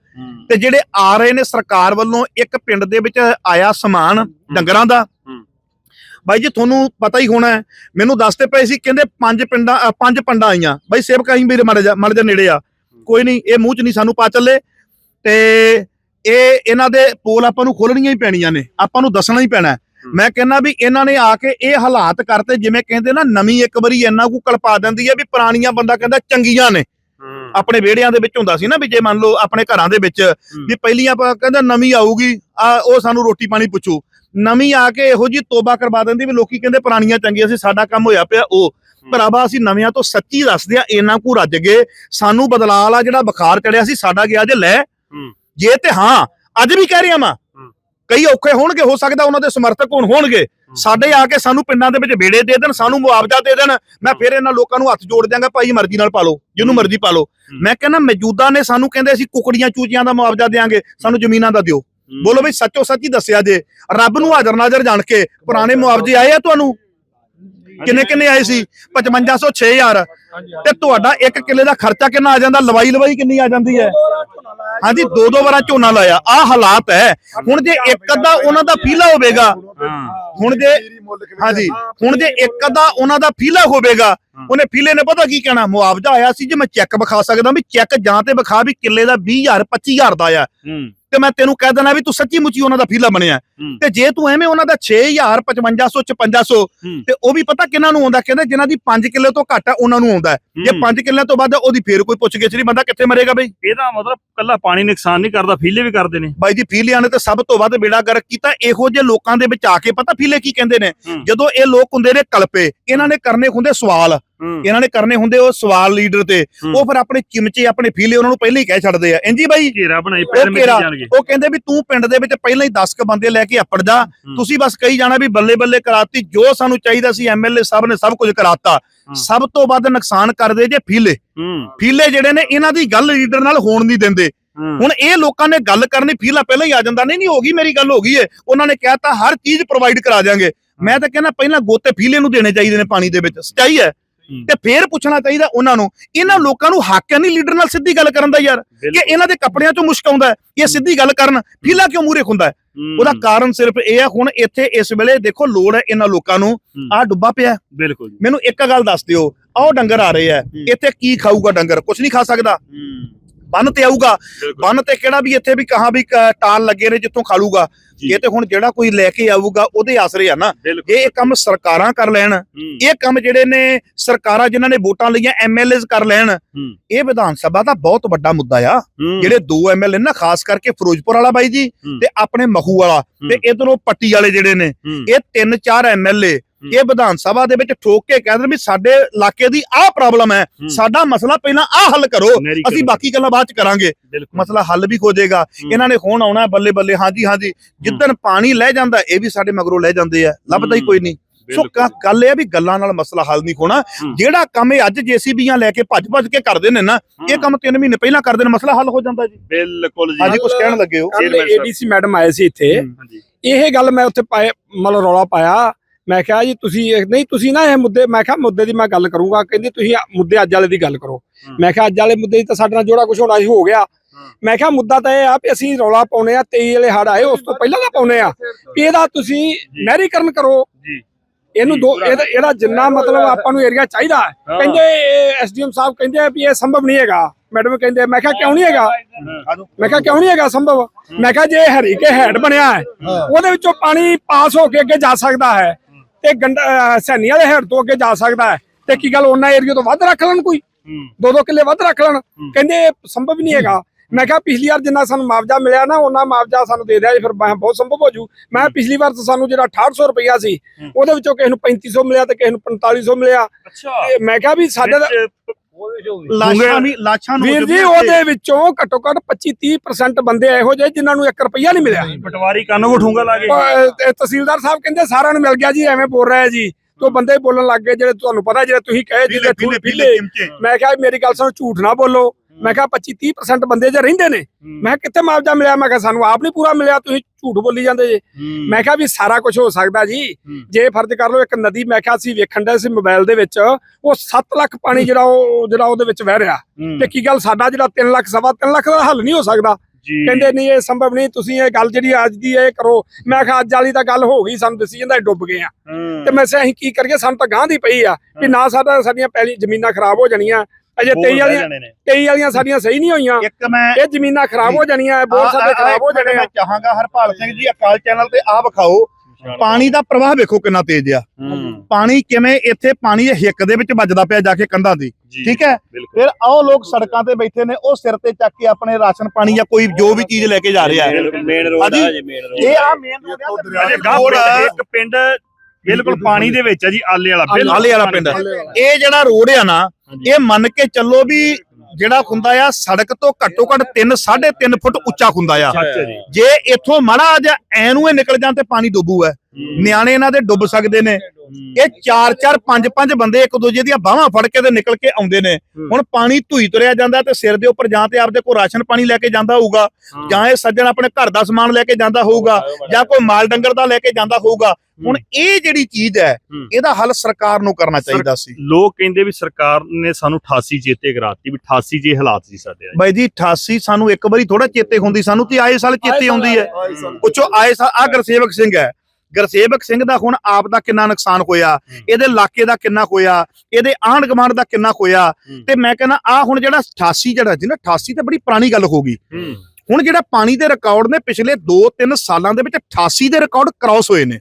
ਤੇ ਜਿਹੜੇ ਆ ਰਹੇ ਨੇ ਸਰਕਾਰ ਵੱਲੋਂ ਇੱਕ ਪਿੰਡ ਦੇ ਵਿੱਚ ਆਇਆ ਸਮਾਨ ਡੰਗਰਾਂ ਦਾ। ਬਾਈ ਜੀ ਤੁਹਾਨੂੰ ਪਤਾ ਹੀ ਹੋਣਾ ਮੈਨੂੰ ਦੱਸਦੇ ਪਏ ਸੀ ਕਹਿੰਦੇ ਪੰਜ ਪਿੰਡਾਂ ਪੰਜ ਪੰਡਾਂ ਆਈਆਂ। ਬਾਈ ਸੇਵਕ ਆਈ ਮੇਰੇ ਮਾੜਾ ਜਿਹਾ ਮਾੜਾ ਜਿਹਾ ਨੇੜੇ ਆ। ਕੋਈ ਨਹੀਂ ਇਹ ਮੂੰਹ ਚ ਨਹੀਂ ਸਾਨੂੰ ਪਾ ਚੱਲੇ। ਤੇ ਇਹ ਇਹਨਾਂ ਦੇ ਪੋਲ ਆਪਾਂ ਨੂੰ ਖੋਲਣੀਆਂ ਹੀ ਪੈਣੀਆਂ ਨੇ। ਆਪਾਂ ਨੂੰ ਦੱਸਣਾ ਹੀ ਪੈਣਾ। ਮੈਂ ਕਹਿੰਦਾ ਵੀ ਇਹਨਾਂ ਨੇ ਆ ਕੇ ਇਹ ਹਾਲਾਤ ਕਰਤੇ ਜਿਵੇਂ ਕਹਿੰਦੇ ਨਾ ਨਵੀਂ ਇੱਕ ਵਾਰੀ ਇੰਨਾ ਕੁ ਕਲਪਾ ਦਿੰਦੀ ਹੈ ਵੀ ਪੁਰਾਣੀਆਂ ਬੰਦਾ ਕਹਿੰਦਾ ਚੰਗੀਆਂ ਨੇ। ਆਪਣੇ ਵਿਹੜਿਆਂ ਦੇ ਵਿੱਚ ਹੁੰਦਾ ਸੀ ਨਾ ਵੀ ਜੇ ਮੰਨ ਲਓ ਆਪਣੇ ਘਰਾਂ ਦੇ ਵਿੱਚ ਵੀ ਪਹਿਲੀਆਂ ਆਪਾਂ ਕਹਿੰਦਾ ਨਵੀਂ ਆਊਗੀ ਆ ਉਹ ਸਾਨੂੰ ਰੋਟੀ ਪਾਣੀ ਪੁੱਛੂ। ਨਵੀਂ ਆ ਕੇ ਇਹੋ ਜੀ ਤੋਬਾ ਕਰਵਾ ਦਿੰਦੀ ਵੀ ਲੋਕੀ ਕਹਿੰਦੇ ਪੁਰਾਣੀਆਂ ਚੰਗੀਆਂ ਸੀ ਸਾਡਾ ਕੰਮ ਹੋਇਆ ਪਿਆ ਉਹ। ਭਰਾਵਾ ਅਸੀਂ ਨਵਿਆਂ ਤੋਂ ਸੱਚੀ ਦੱਸਦੇ ਆ ਇਹਨਾਂ ਕੋ ਰੱਜ ਗਏ। ਸਾਨੂੰ ਬਦਲਾਅ ਵਾਲਾ ਜਿਹੜਾ ਬੁਖਾਰ ਚੜਿਆ ਸੀ ਸਾਡਾ ਗਿਆ ਜੇ ਲੈ। ਜੇ ਤੇ ਹਾਂ ਅੱਜ ਵੀ ਕਹਿ ਰਿਹਾ ਮੈਂ। ਕਈ ਔਖੇ ਹੋਣਗੇ ਹੋ ਸਕਦਾ ਉਹਨਾਂ ਦੇ ਸਮਰਥਕ ਹੋਣ ਹੋਣਗੇ। ਸਾਡੇ ਆ ਕੇ ਸਾਨੂੰ ਪਿੰਡਾਂ ਦੇ ਵਿੱਚ ਬੇੜੇ ਦੇ ਦੇਣ ਸਾਨੂੰ ਮੁਆਵਜ਼ਾ ਦੇ ਦੇਣ। ਮੈਂ ਫਿਰ ਇਹਨਾਂ ਲੋਕਾਂ ਨੂੰ ਹੱਥ ਜੋੜ ਦਿਆਂਗਾ ਭਾਈ ਮਰਜ਼ੀ ਨਾਲ ਪਾ ਲਓ ਜਿਹਨੂੰ ਮਰਜ਼ੀ ਪਾ ਲਓ। ਮੈਂ ਕਹਿੰਦਾ ਮੌਜੂਦਾ ਨੇ ਸਾਨੂੰ ਕਹਿੰਦੇ ਅਸੀਂ ਕੁਕੜੀਆਂ ਚੂਚੀਆਂ ਦਾ ਮੁਆਵਜ਼ਾ ਦੇਾਂਗੇ ਸਾਨੂੰ ਜ਼ਮੀਨਾਂ ਦਾ ਦਿਓ। ਬੋਲੋ ਬਈ ਸੱਚੋ ਸੱਚ ਦੱਸਿਆ ਜੇ। ਰੱਬ ਨੂੰ ਹਾਜ਼ਰ ਨਾਜ਼ਰ ਜਾਣ ਕੇ ਪੁਰਾਣੇ ਮੁਆਵਜ਼ੇ ਆਏ ਆ ਤੁਹਾਨੂੰ? ਕਿੰਨੇ ਕਿੰਨੇ ਆਏ ਸੀ? 5500 6000 ਤੇ ਤੁਹਾਡਾ ਇੱਕ ਕਿੱਲੇ ਦਾ ਖਰਚਾ ਕਿੰਨਾ ਆ ਜਾਂਦਾ? ਲਵਾਈ ਲਵਾਈ ਕਿੰਨੀ ਆ ਜਾਂਦੀ ਹੈ? ਹਾਂਜੀ ਦੋ ਦੋ ਵਾਰਾ ਝੋਨਾ ਲਾਇਆ। ਆ ਹਾਲਾਤ ਹੈ। ਹੁਣ ਜੇ ਇੱਕ ਅੱਧਾ ਉਹਨਾਂ ਦਾ ਫੀਲਾ ਹੋਵੇਗਾ ਹੁਣ ਜੇ ਹਾਂਜੀ ਹੁਣ ਜੇ ਇੱਕ ਅੱਧਾ ਉਹਨਾਂ ਦਾ ਫੀਲਾ ਹੋਵੇਗਾ ਉਹਨੇ ਫੀਲੇ ਨੇ ਪਤਾ ਕੀ ਕਹਿਣਾ? ਮੁਆਵਜ਼ਾ ਆਇਆ ਸੀ ਜੇ ਮੈਂ ਚੈੱਕ ਵਿਖਾ ਸਕਦਾ ਵੀ ਚੈੱਕ ਜਾਂ ਤੇ ਵਿਖਾ ਵੀ ਕਿੱਲੇ ਦਾ 20000 25000 ਦਾ ਆ ਤੇ ਮੈਂ ਤੈਨੂੰ ਕਹਿ ਦੇਣਾ ਵੀ ਤੂੰ ਸੱਚੀ ਮੁੱਚੀ ਉਹਨਾਂ ਦਾ ਫੀਲਾ ਬਣਿਆ ਹੂੰ। ਤੇ ਜੇ ਤੂੰ ਐਵੇਂ ਉਹਨਾਂ ਦਾ 6000 5500 5500 ਹੂੰ। ਤੇ ਉਹ ਵੀ ਪਤਾ ਕਿਹਨਾਂ ਨੂੰ ਆਉਂਦਾ ਕਹਿੰਦੇ ਜਿਨ੍ਹਾਂ ਦੀ 5 ਕਿੱਲੇ ਤੋਂ ਘੱਟ ਆ ਉਹਨਾਂ ਨੂੰ ਆਉਂਦਾ ਹੈ। ਜੇ ਹੂੰ। 5 ਕਿੱਲੇ ਤੋਂ ਵੱਧ ਆ, ਉਹਦੀ ਫੇਰ ਕੋਈ ਪੁੱਛ ਗਿੱਛ ਨਹੀਂ ਬੰਦਾ ਕਿੱਥੇ ਮਰੇਗਾ ਬਈ ਇਹਦਾ ਮਤਲਬ ਕੱਲਾ ਪਾਣੀ ਨੁਕਸਾਨ ਨਹੀਂ ਕਰਦਾ ਫੀਲੇ ਵੀ ਕਰਦੇ ਨੇ ਬਾਈ ਜੀ ਫੀਲਿਆਂ ਨੇ ਤੇ ਸਭ ਤੋਂ ਵੱਧ ਬੇੜਾ ਗਰਕ ਕੀਤਾ ਇਹੋ ਜਿਹੇ ਲੋਕਾਂ ਦੇ ਵਿੱਚ ਆ ਕੇ ਪਤਾ ਫੀਲੇ ਕੀ ਕਹਿੰਦੇ ਨੇ ਹੂੰ। ਜਦੋਂ ਇਹ ਲੋਕ ਹੁੰਦੇ ਨੇ ਕਲਪੇ ਇਹਨਾਂ ਨੇ ਕਰਨੇ ਹੁੰਦੇ ਸਵਾਲ ਇਹਨਾਂ ਨੇ ਕਰਨੇ ਹੁੰਦੇ ਉਹ ਸਵਾਲ ਲੀਡਰ ਤੇ। ਹੂੰ। ਉਹ ਫਿਰ ਆਪਣੇ ਚਿਮਚੇ ਆਪਣੇ ਫੀਲੇ ਉਹਨਾਂ ਨੂੰ ਪਹਿਲਾਂ ਹੀ ਕਹਿ ਛੱਡਦੇ ਆ। ਇੰਜੀ ਬਾਈ ਘੇਰਾ ਬਣਾਈ ਪੈਰ ਘੇਰਾ ਜਾਣਗੇ। ਉਹ ਕਹਿੰਦੇ ਵੀ ਤੂੰ ਪਿੰਡ ਦੇ ਵਿੱਚ ਪਹਿਲਾਂ ਹੀ 10 ਕ ਬੰਦੇ ਲੈ ਕੇ ਅੱਪੜ ਜਾ। ਤੁਸੀਂ ਬਸ ਕਹੀ ਜਾਣਾ ਵੀ ਬੱਲੇ ਬੱਲੇ ਕਰਾਤੀ ਜੋ ਸਾਨੂੰ ਚਾਹੀਦਾ ਸੀ ਐਮਐਲਏ ਸਾਹਿਬ ਨੇ ਸਭ ਕੁਝ ਕਰਾਤਾ। ਸਭ ਤੋਂ ਵੱਧ ਨੁਕਸਾਨ ਕਰਦੇ ਜੇ ਫੀਲੇ। ਹੂੰ। ਫੀਲੇ ਜਿਹੜੇ ਨੇ ਇਹਨਾਂ ਦੀ ਗੱਲ ਲੀਡਰ ਨਾਲ ਹੋਣ ਨਹੀਂ ਦਿੰਦੇ। ਹੂੰ। ਹੁਣ ਇਹ ਲੋਕਾਂ ਨੇ ਗੱਲ ਕਰਨੀ ਫੀਲਾ ਪਹਿਲਾਂ ਹੀ ਆ ਜਾਂਦਾ। ਨਹੀਂ ਨਹੀਂ ਹੋ ਗਈ ਮੇਰੀ ਗੱਲ ਹੋ ਗਈ ਏ। ਉਹਨਾਂ ਨੇ ਕਹਿਤਾ ਹਰ ਚੀਜ਼ ਪ੍ਰੋਵਾਈਡ ਕਰਾ ਦਿਆਂਗੇ। ਮੈਂ ਤਾਂ ਕਹਿੰਦਾ ਪਹਿਲਾਂ ਗੋਤੇ ਫੀਲੇ ਨੂੰ ਦੇਣੇ ਚਾਹੀਦੇ ਨੇ ਪਾਣੀ ਦੇ ਵਿੱਚ। ਸਚਾਈ ਹੈ ਹੂੰ। ਤੇ ਫੇਰ ਪੁੱਛਣਾ ਚਾਹੀਦਾ ਉਹਨਾਂ ਨੂੰ ਇਹਨਾਂ ਲੋਕਾਂ ਨੂੰ ਹੱਕ ਨਹੀਂ ਲੀਡਰ ਨਾਲ ਸਿੱਧੀ ਗੱਲ ਕਰਨ ਦਾ ਯਾਰ ਕਿ ਇਹਨਾਂ ਦੇ ਕੱਪੜਿਆਂ ਚੋਂ ਮੁਸ਼ਕ ਆਉਂਦਾ ਇਹ ਸਿੱਧੀ ਗੱਲ ਕਰਨ ਫੀਲਾ ਕਿਉਂ ਮੂਰੇ ਹੈ? ਉਹਦਾ ਕਾਰਨ ਸਿਰਫ ਇਹ ਹੈ ਹੁਣ ਇੱਥੇ ਇਸ ਵੇਲੇ ਦੇਖੋ ਲੋੜ ਹੈ ਇਹਨਾਂ ਲੋਕਾਂ ਨੂੰ ਆਹ ਡੁੱਬਾ ਪਿਆ। ਬਿਲਕੁਲ ਮੈਨੂੰ ਇੱਕ ਗੱਲ ਦੱਸ ਦਿਓ ਆਹ ਡੰਗਰ ਆ ਰਹੇ ਆ ਇੱਥੇ ਕੀ ਖਾਊਗਾ ਡੰਗਰ? ਕੁਝ ਨਹੀਂ ਖਾ ਸਕਦਾ। ਬੰਨ ਤੇ ਆਊਗਾ। ਬੰਨ ਤੇ ਕਿਹੜਾ ਵੀ ਇੱਥੇ ਵੀ ਕਹਾਂ ਵੀ ਟਾਲ ਲੱਗੇ ਨੇ ਜਿੱਥੋਂ ਖਾ ਲੂਗਾ ਜੀ। ਇਹ ਤੇ ਹੁਣ ਜਿਹੜਾ ਕੋਈ ਲੈ ਕੇ ਆਊਗਾ ਉਹਦੇ ਆਸਰੇ ਆ ਨਾ। ਇਹ ਕੰਮ ਸਰਕਾਰਾਂ ਕਰ ਲੈਣ। ਇਹ ਕੰਮ ਜਿਹੜੇ ਨੇ ਸਰਕਾਰਾਂ ਜਿਨ੍ਹਾਂ ਨੇ ਵੋਟਾਂ ਲਈਆਂ ਐਮਐਲਏਜ਼ ਕਰ ਲੈਣ। ਇਹ ਵਿਧਾਨ ਸਭਾ ਦਾ ਬਹੁਤ ਵੱਡਾ ਮੁੱਦਾ ਆ। ਜਿਹੜੇ ਦੋ ਐਮਐਲਏ ਨਾ ਖਾਸ ਕਰਕੇ ਫਿਰੋਜ਼ਪੁਰ ਵਾਲਾ ਬਾਈ ਜੀ। ਤੇ ਆਪਣੇ ਮਖੂ ਵਾਲਾ ਤੇ ਇਧਰੋਂ ਪੱਟੀ ਵਾਲੇ ਜਿਹੜੇ ਨੇ। ਇਹ ਤਿੰਨ ਚਾਰ ਐਮਐਲਏ। ਇਹ ਵਿਧਾਨ ਸਭਾ ਦੇ ਵਿੱਚ ਠੋਕ ਕੇ ਕਹਿ ਦੇਣ ਵੀ ਸਾਡੇ ਇਲਾਕੇ ਦੀ ਆਹ ਪ੍ਰੋਬਲਮ ਹੈ। ਸਾਡਾ ਮਸਲਾ ਪਹਿਲਾਂ ਆਹ ਹੱਲ ਕਰੋ। ਅਸੀਂ। ਬਾਕੀ ਗੱਲਾਂ ਬਾਅਦ ਚ ਕਰਾਂਗੇ। ਮਸਲਾ ਹੱਲ ਵੀ ਹੋ ਜਾਏਗਾ। ਇਹਨਾਂ ਨੇ ਹੁਣ ਆਉਣਾ ਬੱਲੇ ਬੱਲੇ ਹਾਂਜੀ ਹਾਂਜੀ। ਜਿੱਦਣ ਪਾਣੀ ਲੈ ਜਾਂਦਾ ਇਹ ਵੀ ਸਾਡੇ ਮਗਰੋਂ ਲੈ ਜਾਂਦੇ ਆ। ਲੱਭਦਾ ਹੀ। ਕੋਈ ਨਹੀਂ। ਸੋ ਗੱਲ ਇਹ ਆ ਵੀ ਗੱਲਾਂ ਨਾਲ ਮਸਲਾ ਹੱਲ ਨਹੀਂ ਹੋਣਾ। ਜਿਹੜਾ ਕੰਮ ਇਹ ਅੱਜ ਜੀਸੀਬੀਆਂ ਲੈ ਕੇ ਭੱਜ ਭੱਜ ਕੇ ਕਰਦੇ ਨੇ ਨਾ ਇਹ ਕੰਮ 3 ਮਹੀਨੇ ਪਹਿਲਾਂ ਕਰਦੇ ਨੇ ਮਸਲਾ ਹੱਲ ਹੋ ਜਾਂਦਾ ਜੀ। ਬਿਲਕੁਲ ਜੀ। ਹਾਂਜੀ ਕੁਝ ਕਹਿਣ ਲੱਗੇ ਹੋ। ਏਡੀਸੀ ਮੈਡਮ ਆਏ ਸੀ ਇੱਥੇ। ਹਾਂਜੀ। ਇਹ ਗੱਲ ਮੈਂ ਉੱਥੇ ਪਾਏ ਮਤਲਬ ਰੌਲਾ ਪਾਇਆ। ਮੈਂ ਕਿਹਾ ਜੀ ਤੁਸੀਂ ਨਹੀਂ ਤੁਸੀਂ ਨਾ ਇਹ ਮੁੱਦੇ ਮੈਂ ਕਿਹਾ ਮੁੱਦੇ ਦੀ ਮੈਂ ਗੱਲ ਕਰੂੰਗਾ। ਕਹਿੰਦੀ ਤੁਸੀਂ ਮੁੱਦੇ ਅੱਜ ਵਾਲੇ ਦੀ ਗੱਲ ਕਰੋ। ਮੈਂ ਕਿਹਾ ਅੱਜ ਵਾਲੇ ਮੁੱਦੇ ਦੀ ਤਾਂ ਸਾਡੇ ਨਾਲ ਜੋੜਾ ਕੁਝ ਹੋਣਾ ਸੀ ਹੋ ਗਿਆ। ਮੈਂ ਕਿਹਾ ਮੁੱਦਾ ਤਾਂ ਇਹ ਆ ਵੀ ਅਸੀਂ ਰੌਲਾ ਪਾਉਨੇ ਆ 23 ਵਾਲੇ ਹੜ ਆਏ ਉਸ ਤੋਂ ਪਹਿਲਾਂ ਦਾ ਪਾਉਨੇ ਆ ਇਹਦਾ ਤੁਸੀਂ ਨਹਿਰੀਕਰਨ ਕਰੋ। ਜੀ। ਇਹਨੂੰ ਦੋ ਇਹਦਾ ਜਿੰਨਾ ਮਤਲਬ ਆਪਾਂ ਨੂੰ ਏਰੀਆ ਚਾਹੀਦਾ। ਕਹਿੰਦੇ ਐਸਡੀਐਮ ਸਾਹਿਬ ਕਹਿੰਦੇ ਆ ਵੀ ਇਹ ਸੰਭਵ ਨਹੀਂ ਹੈਗਾ। ਮੈਡਮ ਕਹਿੰਦੇ ਮੈਂ ਕਿਹਾ ਕਿਉਂ ਨਹੀਂ ਹੈਗਾ? ਮੈਂ ਕਿਹਾ ਕਿਉਂ ਨਹੀਂ ਹੈਗਾ ਸੰਭਵ? ਮੈਂ ਕਿਹਾ ਜੇ ਹਰੀਕੇ ਹੈਡ ਬਣਿਆ ਹੈ। ਉਹਦੇ ਵਿੱਚੋਂ ਪਾਣੀ ਪਾਸ ਹੋ ਕੇ ਅੱਗੇ ਜਾ ਸਕਦਾ ਹੈ। ਤੇ ਗੰਡਾ ਸੈਣੀ ਵਾਲੇ ਹੈਡ ਤੋਂ ਅੱਗੇ ਜਾ ਸਕਦਾ ਹੈ। ਤੇ ਕੀ ਗੱਲ ਉਹਨਾਂ ਏਰੀਆ ਤੋਂ ਵੱਧ ਰੱਖ ਲੈਣ ਕੋਈ? ਦੋ ਦੋ ਕਿੱਲੇ ਵੱਧ ਰੱਖ ਲੈਣ। ਕਹਿੰਦੇ ਇਹ ਸੰਭਵ ਨਹੀਂ ਹੈਗਾ। ਮੈਂ ਕਿਹਾ ਪਿਛਲੀ ਵਾਰ ਜਿੰਨਾ ਸਾਨੂੰ ਮੁਆਵਜ਼ਾ ਮਿਲਿਆ ਨਾ ਉਹਨਾਂ ਮੁਆਵਜ਼ਾ ਸਾਨੂੰ ਦੇ ਦਿਆ ਜੀ ਫਿਰ ਮੈਂ ਬਹੁਤ ਸੰਭਵ ਹੋ ਜੂ। ਮੈਂ ਪਿਛਲੀ ਵਾਰ ਤਾਂ ਸਾਨੂੰ ਜਿਹੜਾ 6800 ਰੁਪਇਆ ਸੀ ਉਹਦੇ ਵਿੱਚੋਂ ਕਿਸੇ ਨੂੰ 3500 ਮਿਲਿਆ ਤੇ ਕਿਸੇ ਨੂੰ 4500 ਮਿਲਿਆ। ਤੇ ਮੈਂ ਕਿਹਾ ਵੀ ਸਾਡੇ ਦਾ ਲਾਸ਼ਾਂ ਵੀ ਲਾਸ਼ਾਂ ਨੂੰ ਵੀਰ ਜੀ ਜਮੀਨ ਉਹਦੇ ਵਿੱਚੋਂ ਘੱਟੋ ਘੱਟ 25 30% ਬੰਦੇ ਇਹੋ ਜਿਹੇ ਜਿਨ੍ਹਾਂ ਨੂੰ 1 ਰੁਪਈਆ ਨਹੀਂ ਮਿਲਿਆ। ਪਟਵਾਰੀ ਕੰਨ ਲਾ ਕੇ। ਤਹਿਸੀਲਦਾਰ ਸਾਹਿਬ ਕਹਿੰਦੇ ਸਾਰਿਆਂ ਨੂੰ ਮਿਲ ਗਿਆ ਜੀ ਐਵੇਂ ਬੋਲ ਰਿਹਾ ਜੀ। ਤੋਂ ਬੰਦੇ ਬੋਲਣ ਲੱਗ ਗਏ ਜਿਹੜੇ ਤੁਹਾਨੂੰ ਪਤਾ ਜਿਹੜੇ ਤੁਸੀਂ ਕਹੇ ਜਿਹੜੇ ਮੈਂ ਕਿਹਾ ਮੇਰੀ ਗੱਲ ਸੁਣੋ ਝੂਠ ਨਾ ਬੋਲੋ। ਮੈਂ ਕਿਹਾ 25 30% ਬੰਦੇ ਜੇ ਰਹਿੰਦੇ ਨੇ ਮੈਂ ਕਿੱਥੇ ਮੁਆਵਜ਼ਾ ਮਿਲਿਆ? ਮੈਂ ਕਿਹਾ ਸਾਨੂੰ ਆਪ ਨਹੀਂ ਪੂਰਾ ਮਿਲਿਆ ਤੁਸੀਂ ਝੂਠ ਬੋਲੀ ਜਾਂਦੇ ਜੇ। ਮੈਂ ਕਿਹਾ ਵੀ ਸਾਰਾ ਕੁਝ ਹੋ ਸਕਦਾ ਜੀ। ਜੇ ਫਰਜ਼ ਕਰ ਲਓ ਇੱਕ ਨਦੀ ਮੈਂ ਕਿਹਾ ਸੀ ਵੇਖਣ ਦੇ ਸੀ ਮੋਬਾਈਲ ਦੇ ਵਿੱਚ ਉਹ 7 ਲੱਖ ਪਾਣੀ ਜਿਹੜਾ ਉਹ ਜਿਹੜਾ ਉਹਦੇ ਵਿੱਚ ਵਹਿ ਰਿਹਾ। ਤੇ ਕੀ ਗੱਲ ਸਾਡਾ ਜਿਹੜਾ 3 ਲੱਖ ਸਵਾ 3 ਲੱਖ ਦਾ ਹੱਲ ਨਹੀਂ ਹੋ ਸਕਦਾ? ਕਹਿੰਦੇ ਨਹੀਂ ਇਹ ਸੰਭਵ ਨਹੀਂ ਤੁਸੀਂ ਇਹ ਗੱਲ ਜਿਹੜੀ ਅੱਜ ਦੀ ਇਹ ਕਰੋ। ਮੈਂ ਕਿਹਾ ਅੱਜ ਵਾਲੀ ਤਾਂ ਗੱਲ ਹੋ ਗਈ ਸਾਨੂੰ ਦੱਸੀ ਜਾਂਦਾ ਡੁੱਬ ਗਏ ਆ। ਤੇ ਮੈਂ ਕਿਹਾ ਅਸੀਂ ਕੀ ਕਰੀਏ? ਸਾਨੂੰ ਤਾਂ ਗਾਂ ਦੀ ਪਈ ਆ ਕਿ ਨਾ ਸਾਡਾ ਸਾਡੀਆਂ ਪਹਿਲੀ ਜ਼ਮੀਨਾਂ ਖਰਾਬ ਹੋ ਜਾਣੀਆਂ। ਅਜੇ 23 ਵਾਲੀਆਂ 23 ਵਾਲੀਆਂ ਸਾਡੀਆਂ ਸਹੀ ਨਹੀਂ ਹੋਈਆਂ। ਇੱਕ ਮੈਂ ਇਹ ਜ਼ਮੀਨਾਂ ਖਰਾਬ ਹੋ ਜਾਣੀਆਂ ਬੋਰ ਆ- ਸਾਡੇ ਖਰਾਬ ਹੋ ਜਾਣੇ ਮੈਂ ਚਾਹਾਂਗਾ ਹਰਪਾਲ ਸਿੰਘ ਜੀ ਅਕਾਲ ਚੈਨਲ ਤੇ ਆ ਵਿਖਾਓ। ਪਾਣੀ ਦਾ ਪ੍ਰਵਾਹ ਵੇਖੋ ਕਿੰਨਾ ਤੇਜ਼ ਆ। ਪਾਣੀ ਕਿਵੇਂ ਇੱਥੇ ਪਾਣੀ ਦੇ ਹਿੱਕ ਦੇ ਵਿੱਚ ਵੱਜਦਾ ਪਿਆ ਜਾ ਕੇ ਕੰਧਾਂ ਦੀ ਠੀਕ ਹੈ? ਫਿਰ ਆਓ ਲੋਕ ਸੜਕਾਂ ਤੇ ਬੈਠੇ ਨੇ ਉਹ ਸਿਰ ਤੇ ਚੱਕ ਕੇ ਆਪਣੇ ਰਾਸ਼ਨ ਪਾਣੀ ਜਾਂ ਕੋਈ ਜੋ ਵੀ ਚੀਜ਼ ਲੈ ਕੇ ਜਾ ਰਿਹਾ ਹੈ। Main road. ਆ ਜੀ ਮੇਨ ਰੋਡ ਇਹ ਆ ਮੇਨ ਪਿੰਡ- ਇੱਕ ਪਿੰਡ ਬਿਲਕੁਲ ਪਾਣੀ ਦੇ ਵਿੱਚ ਆ ਜੀ ਆਲੇ ਵਾਲਾ ਬਿਲਕੁਲ ਆਲੇ ਵਾਲਾ ਪਿੰਡ ਇਹ ਜਿਹੜਾ ਰੋਡ ਆ ਨਾ ਇਹ ਮੰਨ ਕੇ ਚੱਲੋ ਵੀ ਜਿਹੜਾ ਹੁੰਦਾ ਆ ਸੜਕ ਤੋਂ ਘੱਟੋ ਘੱਟ 3 3.5 ਫੁੱਟ ਉੱਚਾ ਹੁੰਦਾ ਆ। ਸੱਚ ਹੈ ਜੀ। ਜੇ ਇੱਥੋਂ ਮਾੜਾ ਜਿਹਾ ਐ ਨੂੰ ਇਹ ਨਿਕਲ ਜਾਣ ਤੇ ਪਾਣੀ ਡੁੱਬੂ ਹੈ। ਨਿਆਣੇ ਇਹਨਾਂ ਦੇ ਡੁੱਬ ਸਕਦੇ ਨੇ। ਇਹ 4 4 5 5 ਬੰਦੇ ਇੱਕ ਦੂਜੇ ਦੀਆਂ ਬਾਹਾਂ ਫੜ ਕੇ ਤੇ ਨਿਕਲ ਕੇ ਆਉਂਦੇ ਨੇ। ਹੁਣ ਪਾਣੀ ਧੂਈ ਤੁਰਿਆ ਜਾਂਦਾ ਤੇ ਸਿਰ ਦੇ ਉੱਪਰ ਜਾਂ ਤੇ ਆਪਦੇ ਕੋਲ ਰਾਸ਼ਨ ਪਾਣੀ ਲੈ ਕੇ ਜਾਂਦਾ ਹੋਊਗਾ ਜਾਂ ਇਹ ਸੱਜਣ ਆਪਣੇ ਘਰ ਦਾ ਸਮਾਨ ਲੈ ਕੇ ਜਾਂਦਾ ਹੋਊਗਾ ਜਾਂ ਕੋਈ ਮਾਲ ਡੰਗਰ ਦਾ ਲੈ ਕੇ ਜਾਂਦਾ ਹੋਊਗਾ। ਹੁਣ ਇਹ ਜਿਹੜੀ ਚੀਜ਼ ਹੈ ਹੂੰ। ਇਹਦਾ ਹੱਲ ਸਰਕਾਰ ਨੂੰ ਕਰਨਾ ਚਾਹੀਦਾ ਸੀ। ਲੋਕ ਕਹਿੰਦੇ ਵੀ ਸਰਕਾਰ ਨੇ ਸਾਨੂੰ 88 ਚੇਤੇ ਕਰਾਤੀ ਵੀ 88 ਜੇ ਹਾਲਾਤ ਸੀ ਸਾਡੇ ਬਾਈ ਜੀ 88 ਸਾਨੂੰ ਇੱਕ ਵਾਰੀ ਥੋੜਾ ਚੇਤੇ ਹੁੰਦੀ ਸਾਨੂੰ ਤੇ ਆਏ ਸਾਲ ਚੇਤੇ ਆਉਂਦੀ ਹੈ। ਪੁੱਛੋ ਆਏ ਸਾਲ ਆ ਗੁਰਸੇਵਕ ਸਿੰਘ ਹੈ। ਗੁਰਸੇਵਕ ਸਿੰਘ ਦਾ ਹੁਣ ਆਪ ਦਾ ਕਿੰਨਾ ਨੁਕਸਾਨ ਹੋਇਆ ਇਹਦੇ ਇਲਾਕੇ ਦਾ ਕਿੰਨਾ ਹੋਇਆ ਇਹਦੇ ਆਂਢ ਗੁਆਂਢ ਦਾ ਕਿੰਨਾ ਹੋਇਆ। ਤੇ ਮੈਂ ਕਹਿੰਦਾ ਆ ਹੁਣ ਜਿਹੜਾ 88 ਜਿਹੜਾ ਸੀ ਨਾ 88 ਤੇ ਬੜੀ ਪੁਰਾਣੀ ਗੱਲ ਹੋ ਗਈ। ਹੁਣ ਜਿਹੜਾ ਪਾਣੀ ਦੇ ਰਿਕਾਰਡ ਨੇ ਪਿਛਲੇ 2-3 ਸਾਲਾਂ ਦੇ ਵਿੱਚ 88 ਦੇ ਰਿਕਾਰਡ ਕ੍ਰਾਸ ਹੋਏ ਨੇ।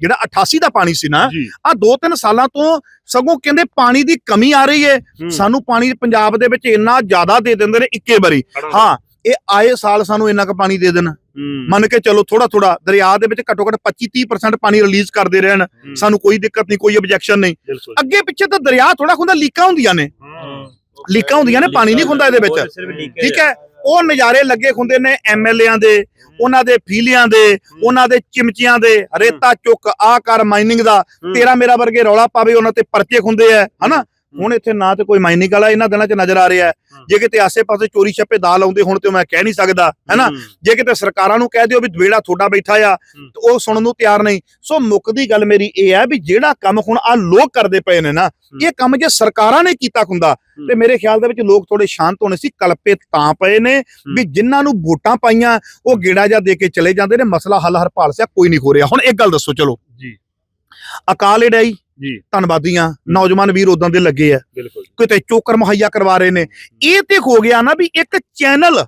ਜਿਹੜਾ 88 ਦਾ ਪਾਣੀ ਸੀ ਨਾ ਜੀ। ਆ 2-3 ਸਾਲਾਂ ਤੋਂ ਸਗੋਂ ਕਹਿੰਦੇ ਪਾਣੀ ਦੀ ਕਮੀ ਆ ਰਹੀ ਹੂੰ। ਸਾਨੂੰ ਪਾਣੀ ਪੰਜਾਬ ਦੇ ਵਿੱਚ ਇੰਨਾ ਜ਼ਿਆਦਾ ਦੇ ਦਿੰਦੇ ਨੇ ਇੱਕੇ ਵਾਰੀ। ਹਾਂ ਇਹ ਆਏ ਸਾਲ ਸਾਨੂੰ ਇੰਨਾ ਕੁ ਪਾਣੀ ਦੇ ਦੇਣ। ਮੰਨ ਕੇ ਚੱਲੋ ਥੋੜਾ ਥੋੜਾ ਦਰਿਆ ਦੇ ਵਿੱਚ ਘੱਟੋ ਘੱਟ 25-30% ਪਾਣੀ ਰਿਲੀਜ਼ ਕਰਦੇ ਰਹਿਣ। ਸਾਨੂੰ ਕੋਈ ਦਿੱਕਤ ਨਹੀਂ ਕੋਈ ਆਬਜੈਕਸ਼ਨ ਨਹੀਂ। ਅੱਗੇ ਪਿੱਛੇ ਤਾਂ ਦਰਿਆ ਥੋੜਾ ਹੁੰਦਾ ਲੀਕਾਂ ਹੁੰਦੀਆਂ ਨੇ। ਲੀਕਾਂ ਹੁੰਦੀਆਂ ਨੇ ਪਾਣੀ ਨਹੀਂ ਹੁੰਦਾ ਇਹਦੇ ਵਿੱਚ। ਠੀਕ ਹੈ? ਉਹ ਨਜ਼ਾਰੇ ਲੱਗੇ ਹੁੰਦੇ ਨੇ ਐਮਐਲਏਆਂ ਦੇ ਉਹਨਾਂ ਦੇ ਫੀਲਿਆਂ ਦੇ ਉਹਨਾਂ ਦੇ ਚਿਮਚੀਆਂ ਦੇ। ਰੇਤਾ ਚੁੱਕ ਆ ਕਰ ਮਾਈਨਿੰਗ ਦਾ। ਤੇਰਾ ਮੇਰਾ ਵਰਗੇ ਰੌਲਾ ਪਾਵੇ ਉਹਨਾਂ ਤੇ ਪਰਚੇ ਹੁੰਦੇ ਆ ਹਨਾ? ਹੁਣ ਇੱਥੇ ਨਾ ਤੇ ਕੋਈ ਮਾਈਨਿੰਗ ਵਾਲਾ ਇਹਨਾਂ ਦਿਨਾਂ 'ਚ ਨਜ਼ਰ ਆ ਰਿਹਾ। ਜੇ ਕਿਤੇ ਆਸੇ-ਪਾਸੇ ਚੋਰੀ ਛੱਪੇ ਦਾ ਲਾਉਂਦੇ ਹੁਣ ਤੇ ਮੈਂ ਕਹਿ ਨਹੀਂ ਸਕਦਾ ਹੈਨਾ? ਜੇ ਕਿਤੇ ਸਰਕਾਰਾਂ ਨੂੰ ਕਹਿ ਦਿਓ ਵੀ ਦਵੇੜਾ ਤੁਹਾਡਾ ਬੈਠਾ ਆ ਉਹ ਸੁਣਨ ਨੂੰ ਤਿਆਰ ਨਹੀਂ। ਸੋ ਮੁੱਕਦੀ ਗੱਲ ਮੇਰੀ ਇਹ ਹੈ ਵੀ ਜਿਹੜਾ ਕੰਮ ਹੁਣ ਆ ਲੋਕ ਕਰਦੇ ਪਏ ਨੇ ਨਾ ਇਹ ਕੰਮ ਜੇ ਸਰਕਾਰਾਂ ਨੇ ਕੀਤਾ ਹੁੰਦਾ ਤੇ ਮੇਰੇ ਖਿਆਲ ਦੇ ਵਿੱਚ ਲੋਕ ਥੋੜੇ ਸ਼ਾਂਤ ਹੋਣੇ ਸੀ ਕਲਪੇ ਤਾਂ ਪਏ ਨੇ ਵੀ ਜਿਨ੍ਹਾਂ ਨੂੰ ਵੋਟਾਂ ਪਾਈਆਂ ਉਹ ਗੇੜਾ ਜਾ ਦੇ ਕੇ ਚਲੇ ਜਾਂਦੇ ਨੇ ਮਸਲਾ ਹੱਲ ਹਰਪਾਲ ਸਿਆ ਕੋਈ ਨਹੀਂ ਹੋ ਰਿਹਾ। ਹੁਣ ਇੱਕ ਗੱਲ ਦੱਸੋ ਚਲੋ। ਜੀ। ਅਕਾਲ ਏਡਾਈ ਜੀ। ਧੰਨਵਾਦੀਆਂ ਨੌਜਵਾਨ ਵੀਰ ਉਦਾਂ ਦੇ ਲੱਗੇ ਆ। ਬਿਲਕੁਲ ਕਿਤੇ ਚੋਕਰ ਮੁਹੱਈਆ ਕਰਵਾ ਰਹੇ ਨੇ। ਇਹ ਤੇ ਹੋ ਗਿਆ ਨਾ ਵੀ ਇੱਕ ਚੈਨਲ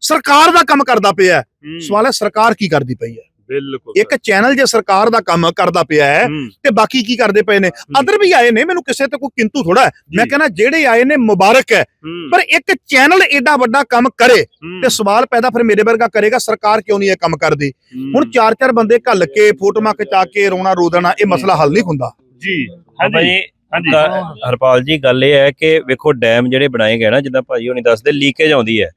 ਸਰਕਾਰ ਦਾ ਕੰਮ ਕਰਦਾ ਪਿਆ। ਹੈ। ਸਵਾਲ ਹੈ ਸਰਕਾਰ ਕੀ ਕਰਦੀ ਪਈ ਹੈ? ਬਿਲਕੁਲ ਇੱਕ ਚੈਨਲ ਜੇ ਸਰਕਾਰ ਦਾ ਕੰਮ ਕਰਦਾ ਪਿਆ ਹੈ ਤੇ ਬਾਕੀ ਕੀ ਕਰਦੇ ਪਏ ਨੇ? ਅਦਰ ਵੀ ਆਏ ਨੇ ਮੈਨੂੰ ਕਿਸੇ ਤੇ ਕੋਈ ਕਿੰਤੂ ਥੋੜਾ ਮੈਂ। ਕਹਿੰਦਾ ਜਿਹੜੇ ਆਏ ਨੇ ਮੁਬਾਰਕ ਹੈ। ਪਰ ਇੱਕ ਚੈਨਲ ਏਡਾ ਵੱਡਾ ਕੰਮ ਕਰੇ ਤੇ ਸਵਾਲ ਪੈਦਾ ਫਿਰ ਮੇਰੇ ਵਰਗਾ ਕਰੇਗਾ ਸਰਕਾਰ ਕਿਉਂ ਨਹੀਂ ਇਹ ਕੰਮ ਕਰਦੀ? ਹੁਣ ਚਾਰ ਚਾਰ ਬੰਦੇ ਘੱਲ ਕੇ ਫੋਟੋਆਂ ਖਿਚਾ ਕੇ ਰੋਣਾ ਰੋ ਦੇਣਾ ਇਹ ਮਸਲਾ ਹੱਲ ਨਹੀਂ ਹੁੰਦਾ। ਜੀ। ਬਾਬਾ ਜੀ ਹਾਂਜੀ। ਗ- ਹਰਪਾਲ ਜੀ ਗੱਲ ਇਹ ਹੈ ਕਿ ਵੇਖੋ ਡੈਮ ਜਿਹੜੇ ਬਣਾਏ ਗਏ ਨਾ ਜਿੱਦਾਂ ਭਾਜੀ ਹੋਣੀ ਦੱਸਦੇ ਲੀਕੇਜ ਆਉਂਦੀ ਹੈ।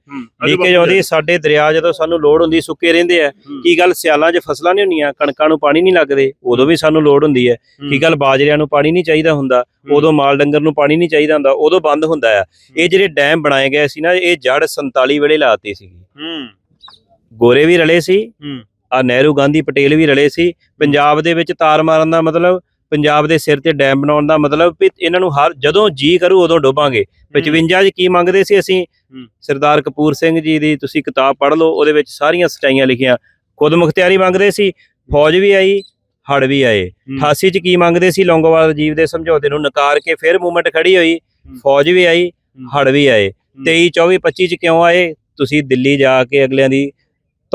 ਲੀਕੇਜ ਆਉਂਦੀ ਸਾਡੇ ਦਰਿਆ ਜਦੋਂ ਸਾਨੂੰ ਲੋੜ ਹੁੰਦੀ ਸੁੱਕੇ ਰਹਿੰਦੇ ਆ। ਕੀ ਗੱਲ ਸਿਆਲਾਂ 'ਚ ਫਸਲਾਂ ਨਹੀਂ ਹੁੰਦੀਆਂ ਕਣਕਾਂ ਨੂੰ ਪਾਣੀ ਨਹੀਂ ਲੱਗਦੇ ਉਦੋਂ ਵੀ ਸਾਨੂੰ ਲੋੜ ਹੁੰਦੀ ਹੈ। ਕੀ ਗੱਲ ਬਾਜਰਿਆਂ ਨੂੰ ਪਾਣੀ ਨਹੀਂ ਚਾਹੀਦਾ ਹੁੰਦਾ ਉਦੋਂ ਮਾਲ ਡੰਗਰ ਨੂੰ ਪਾਣੀ ਨਹੀਂ ਚਾਹੀਦਾ ਹੁੰਦਾ ਉਦੋਂ ਬੰਦ ਹੁੰਦਾ ਆ। ਇਹ ਜਿਹੜੇ ਡੈਮ ਬਣਾਏ ਗਏ ਸੀ ਨਾ ਇਹ ਜੜ 47 ਵੇਲੇ ਲਾਤੀ ਹੂੰ। ਗੋਰੇ ਵੀ ਰਲੇ ਸੀ ਹੂੰ। ਆ ਨਹਿਰੂ ਗਾਂਧੀ ਪਟੇਲ ਵੀ ਰਲੇ ਸੀ। ਪੰਜਾਬ ਦੇ ਵਿੱਚ ਤਾਰ ਮਾਰਨ ਦਾ ਮਤਲਬ ਪੰਜਾਬ ਦੇ ਸਿਰ ਤੇ ਡੈਮ ਬਣਾਉਣ ਦਾ ਮਤਲਬ ਵੀ ਇਹਨਾਂ ਨੂੰ ਹਰ ਜਦੋਂ ਜੀ ਕਰੂ ਉਦੋਂ ਡੋਬਾਂਗੇ। 55 ਚ ਕੀ ਮੰਗਦੇ ਸੀ ਅਸੀਂ। ਸਰਦਾਰ ਕਪੂਰ ਸਿੰਘ ਜੀ ਦੀ ਤੁਸੀਂ ਕਿਤਾਬ ਪੜ੍ਹ ਲਓ ਉਹਦੇ ਵਿੱਚ ਸਾਰੀਆਂ ਸਚਾਈਆਂ ਲਿਖੀਆਂ। ਖੁਦ ਮੁਖਤਿਆਰੀ ਮੰਗਦੇ ਸੀ ਫੌਜ ਵੀ ਆਈ ਹੜ ਵੀ ਆਏ। 88 ਚ ਕੀ ਮੰਗਦੇ ਸੀ? ਲੌਂਗੋਵਾਲ ਜੀਵ ਦੇ ਸਮਝੌਤੇ ਨੂੰ ਨਕਾਰ ਕੇ ਫਿਰ ਮੂਵਮੈਂਟ ਖੜੀ ਹੋਈ। ਫੌਜ ਵੀ ਆਈ ਹੜ ਵੀ ਆਏ। 23 24 25 ਚ ਕਿਉਂ ਆਏ? ਤੁਸੀਂ ਦਿੱਲੀ ਜਾ ਕੇ ਅਗਲਿਆਂ ਦੀ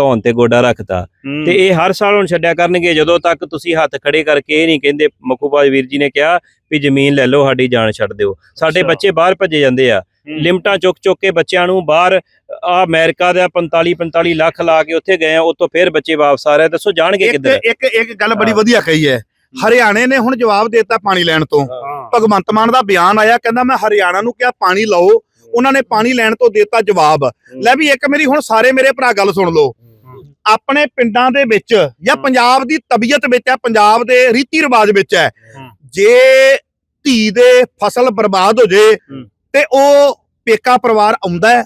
ਧੌਣ ਤੇ ਗੋਡਾ ਰੱਖਤਾ। ਤੇ ਇਹ ਹਰ ਸਾਲ ਹੁਣ ਛੱਡਿਆ ਕਰਨਗੇ ਜਦੋਂ ਤੱਕ ਤੁਸੀਂ ਹੱਥ ਖੜੇ ਕਰਕੇ ਇਹ ਨਹੀਂ ਕਹਿੰਦੇ ਮਖੂਬਾਜ ਵੀਰ ਜੀ ਨੇ ਕਿਹਾ ਵੀ ਜ਼ਮੀਨ ਲੈ ਲਓ ਸਾਡੀ ਜਾਨ ਛੱਡ ਦਿਓ। ਸਾਡੇ। ਬੱਚੇ ਬਾਹਰ ਭੱਜੇ ਜਾਂਦੇ ਆ। ਲਿਮਟਾਂ ਚੁੱਕ ਚੁੱਕ ਕੇ ਬੱਚਿਆਂ ਨੂੰ ਬਾਹਰ ਆ ਅਮਰੀਕਾ ਦਾ 45 45 ਲੱਖ ਲਾ ਕੇ ਉੱਥੇ ਗਏ ਆ ਉੱਥੋਂ ਫੇਰ ਬੱਚੇ ਵਾਪਸ ਆ ਰਹੇ। ਦੱਸੋ ਜਾਣਗੇ ਇੱਕ ਕਿੱਧਰ ਇੱਕ ਇੱਕ ਗੱਲ ਬੜੀ। ਵਧੀਆ ਕਹੀ ਹੈ। ਹਰਿਆਣੇ ਨੇ ਹੁਣ ਜਵਾਬ ਦਿੱਤਾ ਪਾਣੀ ਲੈਣ ਤੋਂ। ਭਗਵੰਤ ਮਾਨ ਦਾ ਬਿਆਨ ਆਇਆ ਕਹਿੰਦਾ ਮੈਂ ਹਰਿਆਣਾ ਨੂੰ ਕਿਹਾ ਪਾਣੀ ਲਓ ਉਹਨਾਂ ਨੇ ਪਾਣੀ ਲੈਣ ਤੋਂ ਦਿੱਤਾ ਜਵਾਬ। ਲੈ ਵੀ ਇੱਕ ਮੇਰੀ ਹੁਣ ਸਾਰੇ ਮੇਰੇ ਭਰਾ ਗੱਲ ਸੁਣ ਲਓ। ਆਪਣੇ ਪਿੰਡਾਂ ਦੇ ਵਿੱਚ ਜਾਂ। ਪੰਜਾਬ ਦੀ ਤਬੀਅਤ ਵਿੱਚ ਹੈ ਪੰਜਾਬ ਦੇ ਰੀਤੀ ਰਿਵਾਜ ਵਿੱਚ ਹੈ। ਜੇ ਧੀ ਦੇ ਫਸਲ ਬਰਬਾਦ ਹੋ ਜੇ। ਤੇ ਉਹ ਪੇਕਾ ਪਰਿਵਾਰ ਆਉਂਦਾ ਹੈ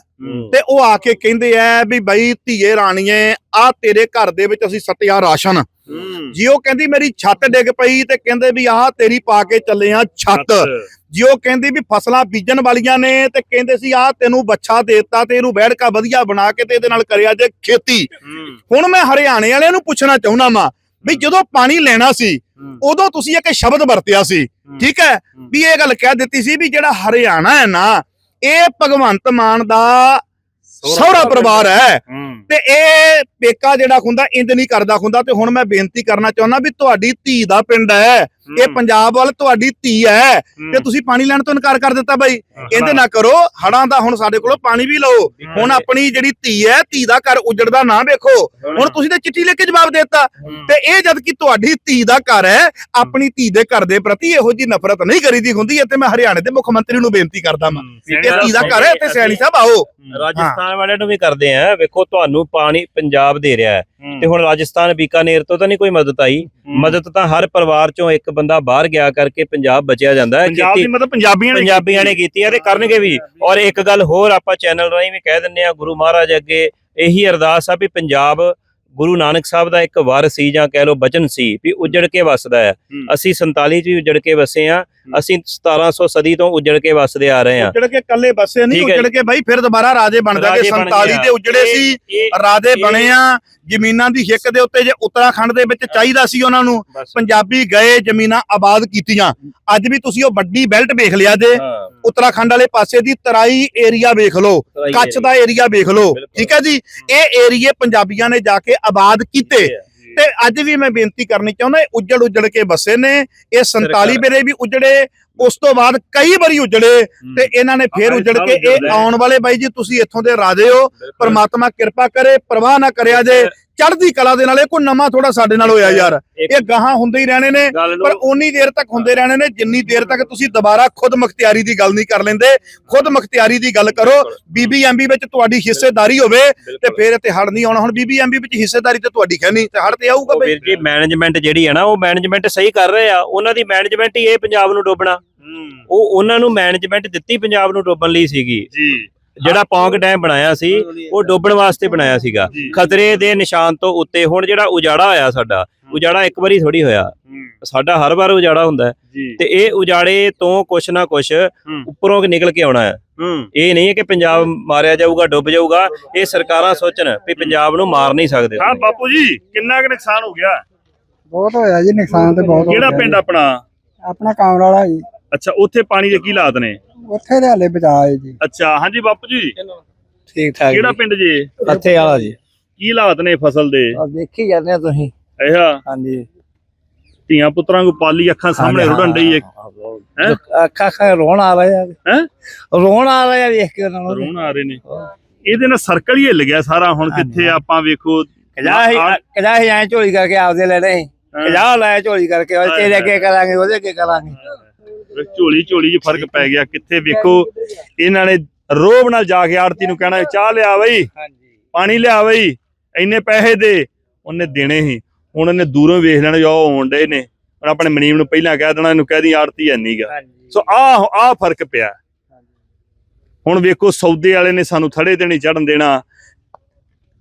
ਤੇ ਉਹ ਆ ਕੇ ਕਹਿੰਦੇ ਆ ਵੀ ਬਈ ਧੀਏ ਰਾਣੀਏ ਆ ਤੇਰੇ ਘਰ ਦੇ ਵਿੱਚ ਅਸੀਂ ਸੱਟਿਆ ਰਾਸ਼ਨ ਜੀ ਉਹ ਕਹਿੰਦੀ ਮੇਰੀ ਛੱਤ ਡਿੱਗ ਪਈ ਤੇ ਕਹਿੰਦੇ ਵੀ ਆਹ ਤੇਰੀ ਪਾ ਕੇ ਚੱਲੇ ਆ ਛੱਤ ਜੀ ਉਹ ਕਹਿੰਦੀ ਵੀ ਫਸਲਾਂ ਬੀਜਣ ਵਾਲੀਆਂ ਨੇ ਤੇ ਕਹਿੰਦੇ ਸੀ ਆਹ ਤੈਨੂੰ ਬੱਚਾ ਦੇਤਾ ਤੇ ਇਹਨੂੰ ਬੈਠਕਾ ਵਧੀਆ ਬਣਾ ਕੇ ਤੇ ਇਹਦੇ ਨਾਲ ਕਰਿਆ ਜੇ ਖੇਤੀ। ਹੁਣ ਮੈਂ ਹਰਿਆਣੇ ਵਾਲਿਆਂ ਨੂੰ ਪੁੱਛਣਾ ਚਾਹੁੰਦਾ ਵਾਂ ਵੀ ਜਦੋਂ ਪਾਣੀ ਲੈਣਾ ਸੀ ਉਦੋਂ ਤੁਸੀਂ ਇੱਕ ਸ਼ਬਦ ਵਰਤਿਆ ਸੀ ਠੀਕ ਹੈ? ਵੀ ਇਹ ਗੱਲ ਕਹਿ ਦਿੱਤੀ ਸੀ ਵੀ ਜਿਹੜਾ ਹਰਿਆਣਾ ਹੈ ਨਾ ਇਹ ਭਗਵੰਤ ਮਾਨ ਦਾ ਸਹੁਰਾ ਪਰਿਵਾਰ ਹੈ। ਤੇ ਇਹ ਪੇਕਾ ਜਿਹੜਾ ਹੁੰਦਾ ਇੰਜ ਨਹੀਂ ਕਰਦਾ ਹੁੰਦਾ ਤੇ ਹੁਣ ਮੈਂ ਬੇਨਤੀ ਕਰਨਾ ਚਾਹੁੰਦਾ ਵੀ ਤੁਹਾਡੀ ਧੀ ਦਾ ਪਿੰਡ ਹੈ। ਇਹ ਪੰਜਾਬ ਵੱਲ ਤੁਹਾਡੀ ਧੀ ਹੈ ਤੇ ਤੁਸੀਂ ਪਾਣੀ ਲੈਣ ਤੋਂ ਇਨਕਾਰ ਕਰ ਦਿੱਤਾ ਬਾਈ। ਇਹਦੇ ਨਾ ਕਰੋ ਹੜਾਂ ਦਾ ਹੁਣ ਸਾਡੇ ਕੋਲੋਂ ਪਾਣੀ ਵੀ ਲਓ। ਹੁਣ ਆਪਣੀ ਜਿਹੜੀ ਧੀ ਹੈ ਧੀ ਦਾ ਘਰ ਉਜੜਦਾ ਨਾ ਵੇਖੋ। ਹੁਣ ਤੁਸੀਂ ਤੇ ਚਿੱਠੀ ਲਿਖ ਕੇ ਜਵਾਬ ਦੇ ਦਿੱਤਾ। ਤੇ ਇਹ ਜਦ ਕਿ ਤੁਹਾਡੀ ਧੀ ਦਾ ਘਰ ਹੈ ਆਪਣੀ ਧੀ ਦੇ ਘਰ ਦੇ ਪ੍ਰਤੀ ਇਹੋ ਜੀ ਨਫ਼ਰਤ ਨਹੀਂ ਕਰੀਦੀ ਹੁੰਦੀ ਹੈ ਤੇ ਮੈਂ ਹਰਿਆਣੇ ਦੇ ਮੁੱਖ ਮੰਤਰੀ ਨੂੰ ਬੇਨਤੀ ਕਰਦਾ ਹਾਂ। ਇਹ ਧੀ ਦਾ ਘਰ ਹੈ ਤੇ ਸਿਆਣੀ ਸਾਹਿਬ ਆਓ। ਰਾਜਸਥਾਨ ਵਾਲਿਆਂ ਨੂੰ ਵੀ ਕਰਦੇ ਆ ਵੇਖੋ ਤੁਹਾਨੂੰ ਪਾਣੀ ਪੰਜਾਬ ਦੇ ਰਿਹਾ ਹੈ। ਤੇ ਹੁਣ ਰਾਜਸਥਾਨ ਬੀਕਾਨੇਰ ਤੋਂ ਤਾਂ ਨਹੀਂ ਕੋਈ ਮਦਦ ਆਈ। ਮਦਦ ਤਾਂ ਹਰ ਪਰਿਵਾਰ ਚੋਂ ਇੱਕ ਬੰਦਾ ਬਾਹਰ ਗਿਆ ਕਰਕੇ ਪੰਜਾਬ ਬਚਿਆ ਜਾਂਦਾ ਹੈ ਪੰਜਾਬ ਦੀ ਮਤਲਬ ਪੰਜਾਬੀਆਂ ਨੇ ਪੰਜਾਬੀਆਂ ਨੇ ਕੀਤੀ ਹੈ ਤੇ ਕਰਨਗੇ ਵੀ। ਔਰ ਇੱਕ ਗੱਲ ਹੋਰ ਆਪਾਂ ਚੈਨਲ ਰਾਹੀਂ ਵੀ ਕਹਿ ਦਿੰਨੇ ਆ ਗੁਰੂ ਮਹਾਰਾਜ ਅੱਗੇ ਇਹੀ ਅਰਦਾਸ ਆ ਵੀ ਪੰਜਾਬ ਗੁਰੂ ਨਾਨਕ ਸਾਹਿਬ ਦਾ ਇੱਕ ਵਰ ਸੀ ਜਾਂ ਕਹਿ ਲਓ ਬਚਨ ਸੀ ਵੀ ਉਜੜ ਕੇ ਵਸਦਾ ਹੈ। ਅਸੀਂ 47 ਚ ਵੀ ਉਜੜ ਕੇ ਵਸੇ ਆ ਅਸੀਂ 1700 ਸਦੀ ਤੋਂ ਉਜੜ ਕੇ ਵਸਦੇ ਆ ਰਹੇ ਆ ਉਜੜ ਕੇ ਕੱਲੇ ਬੱਸੇ ਨਹੀਂ ਉਜੜ ਕੇ ਬਾਈ ਫਿਰ ਦੁਬਾਰਾ ਰਾਜੇ ਬਣ ਜਾਗੇ। ਰਾਜੇ ਬਣ 47 ਗਏ ਆ। ਦੇ ਉਜੜੇ ਸੀ ਰਾਜੇ ਬਣੇ ਆ। ਜ਼ਮੀਨਾਂ ਦੀ ਹਿੱਕ ਦੇ ਉੱਤੇ ਜੇ ਉੱਤਰਾਖੰਡ ਦੇ ਵਿੱਚ ਚਾਹੀਦਾ ਸੀ ਉਹਨਾਂ ਨੂੰ। ਪੰਜਾਬੀ ਗਏ ਜ਼ਮੀਨਾਂ ਆਬਾਦ ਕੀਤੀਆਂ। ਅੱਜ ਵੀ ਤੁਸੀਂ ਉਹ ਵੱਡੀ ਬੈਲਟ ਵੇਖ ਲਿਆ ਜੇ। ਉੱਤਰਾਖੰਡ ਵਾਲੇ ਪਾਸੇ ਦੀ ਤਰਾਈ ਏਰੀਆ ਵੇਖ ਲਓ ਹੈ ਦਾ ਏਰੀਆ ਵੇਖ ਲਓ। ਠੀਕ ਹੈ ਜੀ? ਇਹ ਏਰੀਏ ਪੰਜਾਬੀਆਂ ਨੇ ਜਾ ਕੇ ਆਬਾਦ ਕੀਤੇ। ਤੇ ਅੱਜ ਵੀ ਮੈਂ ਬੇਨਤੀ ਕਰਨੀ ਚਾਹੁੰਦਾ ਉੱਜੜ ਉੱਜੜ ਕੇ ਬਸੇ ਨੇ ਇਹ 47 ਵੇਲੇ ਵੀ ਉਜੜੇ ਉਸ ਤੋਂ ਬਾਅਦ ਕਈ ਵਾਰੀ ਉਜੜੇ ਤੇ ਇਹਨਾਂ ਨੇ ਫੇਰ ਉਜੜ ਕੇ ਇਹ। ਆਉਣ ਵਾਲੇ ਬਾਈ ਜੀ ਤੁਸੀਂ ਇੱਥੋਂ ਦੇ ਰਾਜੇ ਹੋ। ਪਰਮਾਤਮਾ ਕਿਰਪਾ ਕਰੇ ਪ੍ਰਵਾਹ ਨਾ ਕਰਿਆ ਜੇ। ਚੜ੍ਹਦੀ ਕਲਾ ਦੇ ਨਾਲ ਇਹ ਕੋਈ ਨਵਾਂ ਥੋੜਾ ਸਾਡੇ ਨਾਲ ਹੋਇਆ ਯਾਰ। ਇਹ ਗਾਹਾਂ ਹੁੰਦੇ ਹੀ ਰਹਿਣੇ ਨੇ ਪਰ ਉਨੀ ਦੇਰ ਤੱਕ ਹੁੰਦੇ ਰਹਿਣੇ ਨੇ ਜਿੰਨੀ ਦੇਰ ਤੱਕ ਤੁਸੀਂ ਦੁਬਾਰਾ ਖੁਦ ਮੁਖਤਿਆਰੀ ਦੀ ਗੱਲ ਨਹੀਂ ਕਰ ਲੈਂਦੇ। ਖੁਦ ਮੁਖਤਿਆਰੀ ਦੀ ਗੱਲ ਕਰੋ। ਬੀਬੀਐਮਬੀ ਵਿੱਚ ਤੁਹਾਡੀ ਹਿੱਸੇਦਾਰੀ ਹੋਵੇ ਤੇ ਫਿਰ ਇੱਥੇ ਹੜ ਨਹੀਂ ਆਉਣਾ। ਹੁਣ ਬੀਬੀਐਮਬੀ ਵਿੱਚ ਹਿੱਸੇਦਾਰੀ ਤੇ ਤੁਹਾਡੀ ਨਹੀਂ ਤੇ ਹੜ ਤੇ ਆਊਗਾ ਬਈ। ਵੀਰ ਜੀ ਮੈਨੇਜਮੈਂਟ ਜਿਹੜੀ ਹੈ ਨਾ ਉਹ ਮੈਨੇਜਮੈਂਟ ਸਹੀ ਕਰ ਰਹੇ ਆ। ਉਹਨਾਂ ਦੀ ਮੈਨੇਜਮੈਂਟ ਹੀ ਇਹ ਪੰਜਾਬ ਨੂੰ ਡੋਬਣਾ। ਉਹ ਉਹਨਾਂ ਨੂੰ ਮੈਨੇਜਮੈਂਟ ਦਿੱਤੀ ਪੰਜਾਬ ਨੂੰ ਡੋਬਣ ਲਈ ਸੀਗੀ। ਜੀ। ਜਿਹੜਾ ਪੌਂਗ ਡੈਮ ਬਣਾਇਆ ਸੀ ਉਹ ਡੋਬਣ ਵਾਸਤੇ ਬਣਾਇਆ ਸੀਗਾ। ਖਤਰੇ ਦੇ ਨਿਸ਼ਾਨ ਤੋਂ ਉੱਤੇ ਹੁਣ ਜਿਹੜਾ ਉਜਾੜਾ ਹੋਇਆ ਸਾਡਾ ਉਜਾੜਾ ਇੱਕ ਵਾਰੀ ਥੋੜੀ ਹੋਇਆ। ਸਾਡਾ ਹਰ ਵਾਰ ਉਜਾੜਾ ਹੁੰਦਾ ਤੇ ਇਹ ਉਜਾੜੇ ਤੋਂ ਕੁਛ ਨਾ ਕੁਛ। ਉੱਪਰੋਂ ਨਿਕਲ ਕੇ ਆਉਣਾ ਹੈ। ਇਹ ਨਹੀਂ ਹੈ ਕਿ ਪੰਜਾਬ ਮਾਰਿਆ ਜਾਊਗਾ ਡੁੱਬ ਜਾਊਗਾ। ਇਹ ਸਰਕਾਰਾਂ ਸੋਚਣ ਵੀ ਪੰਜਾਬ ਨੂੰ ਮਾਰ ਨਹੀਂ ਸਕਦੇ। ਹਾਂ ਬਾਪੂ ਜੀ ਕਿੰਨਾ ਕੁ ਨੁਕਸਾਨ ਹੋ ਗਿਆ? ਬਹੁਤ ਹੋਇਆ ਜੀ ਨੁਕਸਾਨ ਤੇ ਬਹੁਤ ਹੋ ਕਿਹੜਾ ਪਿੰਡ। ਆਪਣਾ? ਆਪਣਾ ਕਾਮਰਾ ਵਾਲਾ ਜੀ। ਅੱਛਾ ਉੱਥੇ ਪਾਣੀ ਦੇ ਕੀ ਹਾਲਾਤ ਨੇ? ਉੱਥੇ ਦੇ ਹਾਲੇ ਬਚਾ ਹੈ ਜੀ। ਅੱਛਾ ਹਾਂਜੀ ਬਾਪੂ ਜੀ। ਠੀਕ ਠਾਕ ਕਿਹੜਾ ਪਿੰਡ ਜੀ? ਹੱਥੇ ਵਾਲਾ ਜੀ। ਕੀ ਹਾਲਾਤ ਨੇ ਫਸਲ ਦੇ? ਆ ਦੇਖੀ ਜਾਂਦੇ ਆ ਤੁਸੀਂ। ਇਹਾ ਹਾਂਜੀ। ਧੀਆਂ ਪੁੱਤਰਾਂ ਨੂੰ ਪਾਲੀ ਅੱਖਾਂ ਸਾਹਮਣੇ ਰੁੜਨ ਡਈ ਹੈ ਹੈਂ? ਅੱਖਾਂ ਅੱਖਾਂ ਰੋਣ ਆ ਰਹੇ ਆ। ਹੈਂ? ਰੋਣ ਆ ਰਹੇ ਆ ਵੇਖ ਕੇ ਉਹਨਾਂ ਨੂੰ। ਰੋਣ ਆ ਰਹੇ ਨੇ। ਇਹਦੇ ਨਾਲ ਸਰਕਲ ਹੀ ਹਿੱਲ ਗਿਆ ਸਾਰਾ ਹੁਣ ਕਿੱਥੇ ਆਪਾਂ ਵੇਖੋ। ਕਜਾ ਹੀ ਆਹ- ਕਜਾ ਹੀ ਐ ਝੋਲੀ ਕਰਕੇ ਆਪਦੇ ਲੈਣੇ। ਕਜਾ ਲਾਇਆ ਝੋਲੀ ਕਰਕੇ ਉਹ ਤੇਰੇ ਅੱਗੇ ਕਰਾਂਗੇ ਉਹਦੇ ਅੱਗੇ ਕਰਾਂਗੇ। ਝੋਲੀ ਝੋਲੀ 'ਚ ਫ਼ਰਕ ਪੈ ਗਿਆ। ਕਿੱਥੇ ਵੇਖੋ ਇਹਨਾਂ ਨੇ ਰੋਬ ਨਾਲ ਜਾ ਕੇ ਆੜਤੀ ਨੂੰ ਕਹਿਣਾ ਚਾਹ ਲਿਆ ਬਈ ਪਾਣੀ ਲਿਆ ਬਈ ਇੰਨੇ ਪੈਸੇ ਦੇ। ਉਹਨੇ ਦੇਣੇ ਸੀ। ਹੁਣ ਉਹਨੇ ਦੂਰੋਂ ਵੇਖ ਲੈਣਾ ਜੋ ਆਉਣ ਡੇ ਨੇ। ਹੁਣ ਆਪਣੇ ਮਨੀਮ ਨੂੰ ਪਹਿਲਾਂ ਕਹਿ ਦੇਣਾ ਇਹਨੂੰ ਕਹਿ ਦੀ ਆੜਤੀ ਹੈ ਨਹੀਂਗਾ ਸੋ ਆਹ ਆਹ ਫ਼ਰਕ ਪਿਆ। ਹੁਣ ਵੇਖੋ ਸੌਦੇ ਵਾਲੇ ਨੇ ਸਾਨੂੰ ਥੜੇ ਤੇ ਨਹੀਂ ਚੜਨ ਦੇਣਾ।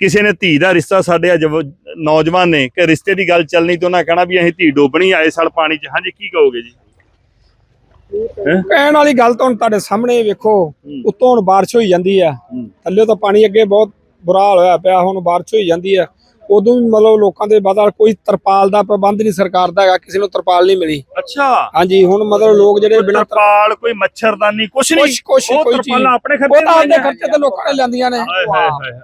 ਕਿਸੇ ਨੇ ਧੀ ਦਾ ਰਿਸ਼ਤਾ ਸਾਡੇ ਅੱਜ ਨੌਜਵਾਨ ਨੇ ਕਿ ਰਿਸ਼ਤੇ ਦੀ ਗੱਲ ਚੱਲਣੀ ਤੇ ਉਹਨਾਂ ਕਹਿਣਾ ਵੀ ਅਸੀਂ ਧੀ ਡੋਬਣੀ ਆਏ ਸਾਲ ਪਾਣੀ 'ਚ। ਹਾਂਜੀ ਕੀ ਕਹੋਗੇ ਜੀ? ਕਹਿਣ ਵਾਲੀ ਗੱਲ ਤਾਂ ਤੁਹਾਡੇ ਸਾਹਮਣੇ ਵੇਖੋ ਉੱਤੋਂ ਹੁਣ ਬਾਰਿਸ਼ ਹੋਈ ਜਾਂਦੀ ਆ। ਥੱਲੇ ਤਾਂ ਪਾਣੀ ਅੱਗੇ ਬਹੁਤ ਬੁਰਾ ਹਾਲ ਹੋਇਆ ਪਿਆ ਹੁਣ ਬਾਰਿਸ਼ ਹੋਈ ਜਾਂਦੀ ਆ। ਉਦੋਂ ਵੀ ਮਤਲਬ ਲੋਕਾਂ ਦੇ ਬਦਲ ਕੋਈ ਤਰਪਾਲ ਦਾ ਪ੍ਰਬੰਧ ਨਹੀਂ ਸਰਕਾਰ ਦਾ ਹੈਗਾ ਕਿਸੇ ਨੂੰ ਤਰਪਾਲ ਨਹੀਂ ਮਿਲੀ। ਅੱਛਾ। ਹਾਂਜੀ ਹੁਣ ਮਤਲਬ ਲੋਕ ਜਿਹੜੇ ਬਿਨਾਂ ਤਰਪਾਲ ਕੋਈ ਮੱਛਰਦਾਨੀ ਕੁਛ ਨਹੀਂ। ਕੁਛ ਉਹ ਕੋਈ ਚੀਜ਼ ਤਰਪਾਲਾਂ ਆਪਣੇ ਉਹ ਖਰਚੇ ਤਾਂ ਆਪਦੇ ਲਾਈਆਂ ਖਰਚੇ ਤੇ ਲੋਕਾਂ ਨੇ ਲੈਂਦੀਆਂ ਨੇ।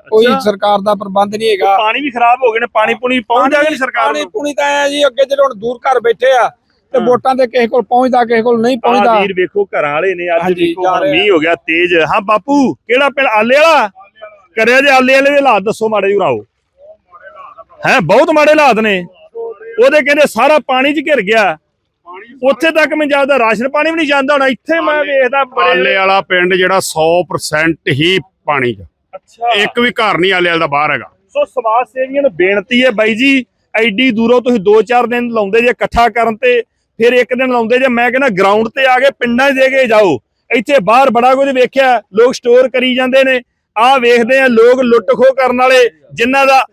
ਕੋਈ। ਸਰਕਾਰ ਦਾ ਪ੍ਰਬੰਧ ਨਹੀਂ ਹੈਗਾ। ਪਾਣੀ ਵੀ ਖਰਾਬ ਹੋ ਗਏ ਨੇ ਪਾਣੀ ਪੁਣੀ ਪਹੁੰਚ ਜਾਗੇ ਸਰਕਾਰ ਪਾਣੀ ਨੂੰ ਪੂਣੀ ਤਾਂ ਆਇਆ ਜੀ ਅੱਗੇ ਜਿਹੜੇ ਹੁਣ ਦੂਰ ਘਰ ਬੈਠੇ ਆ ਤੇ। ਵੋਟਾਂ ਤੇ ਕਿਸੇ ਕੋਲ ਪਹੁੰਚਦਾ ਕਿਸੇ ਕੋਲ ਨਹੀਂ ਆਹ ਪਹੁੰਚਦਾ। ਵੀਰ ਵੇਖੋ ਘਰਾਂ ਵਾਲੇ ਨੇ ਅੱਜ ਵੇਖੋ ਮੀਂਹ ਹੋ ਗਿਆ ਤੇਜ਼। ਹਾਂ ਬਾਪੂ ਕਿਹੜਾ ਪਿੰਡ? ਆਲੇ ਵਾਲਾ? ਕਰਿਆ ਜੇ ਆਲੇ ਵਾਲੇ ਦੇ ਹਾਲਾਤ ਦੱਸੋ ਮਾੜੇ ਜਿਹੇ ਰਾਓ ਹੈ ਬਹੁਤ ਮਾੜੇ ਹਾਲਾਤ ਨੇ। ਉਹਦੇ ਕਹਿੰਦੇ ਸਾਰਾ ਪਾਣੀ 'ਚ ਘਿਰ ਗਿਆ। ਉੱਥੇ ਤੱਕ ਮੈਂ ਜਾਂਦਾ ਰਾਸ਼ਨ ਪਾਣੀ ਵੀ ਨਹੀਂ ਜਾਂਦਾ ਹੁਣ। ਇੱਥੇ ਮੈਂ ਵੇਖਦਾ ਆਲੇ ਵਾਲਾ ਪਿੰਡ ਜਿਹੜਾ 100% ਹੀ ਪਾਣੀ 'ਚ। ਅੱਛਾ। ਇੱਕ ਵੀ ਘਰ ਨਹੀਂ ਆਲੇ ਵਾਲਾ ਦਾ ਬਾਹਰ ਹੈਗਾ। ਸੋ ਸਮਾਜ ਸੇਵੀਆਂ ਨੂੰ ਬੇਨਤੀ ਹੈ ਬਾਈ ਜੀ ਐਡੀ ਦੂਰੋਂ ਤੁਸੀਂ 2-4 ਦਿਨ ਲਾਉਂਦੇ ਜੇ ਇਕੱਠਾ ਕਰਨ ਤੇ ਫਿਰ ਇੱਕ ਦਿਨ ਲਾਉਂਦੇ ਜੇ ਮੈਂ ਕਹਿੰਦਾ ਗਰਾਊਂਡ ਤੇ ਆ ਕੇ ਪਿੰਡਾਂ 'ਚ ਦੇ ਕੇ ਜਾਓ। ਇੱਥੇ ਬਾਹਰ ਬੜਾ ਕੁਝ ਵੇਖਿਆ, ਲੋਕ ਸਟੋਰ ਕਰੀ ਜਾਂਦੇ ਨੇ। ਆਹ ਵੇਖਦੇ ਆ ਲੋਕ ਲੁੱਟ ਖੋਹ ਕਰਨ ਵਾਲੇ ਜਿਨ੍ਹਾਂ ਦਾ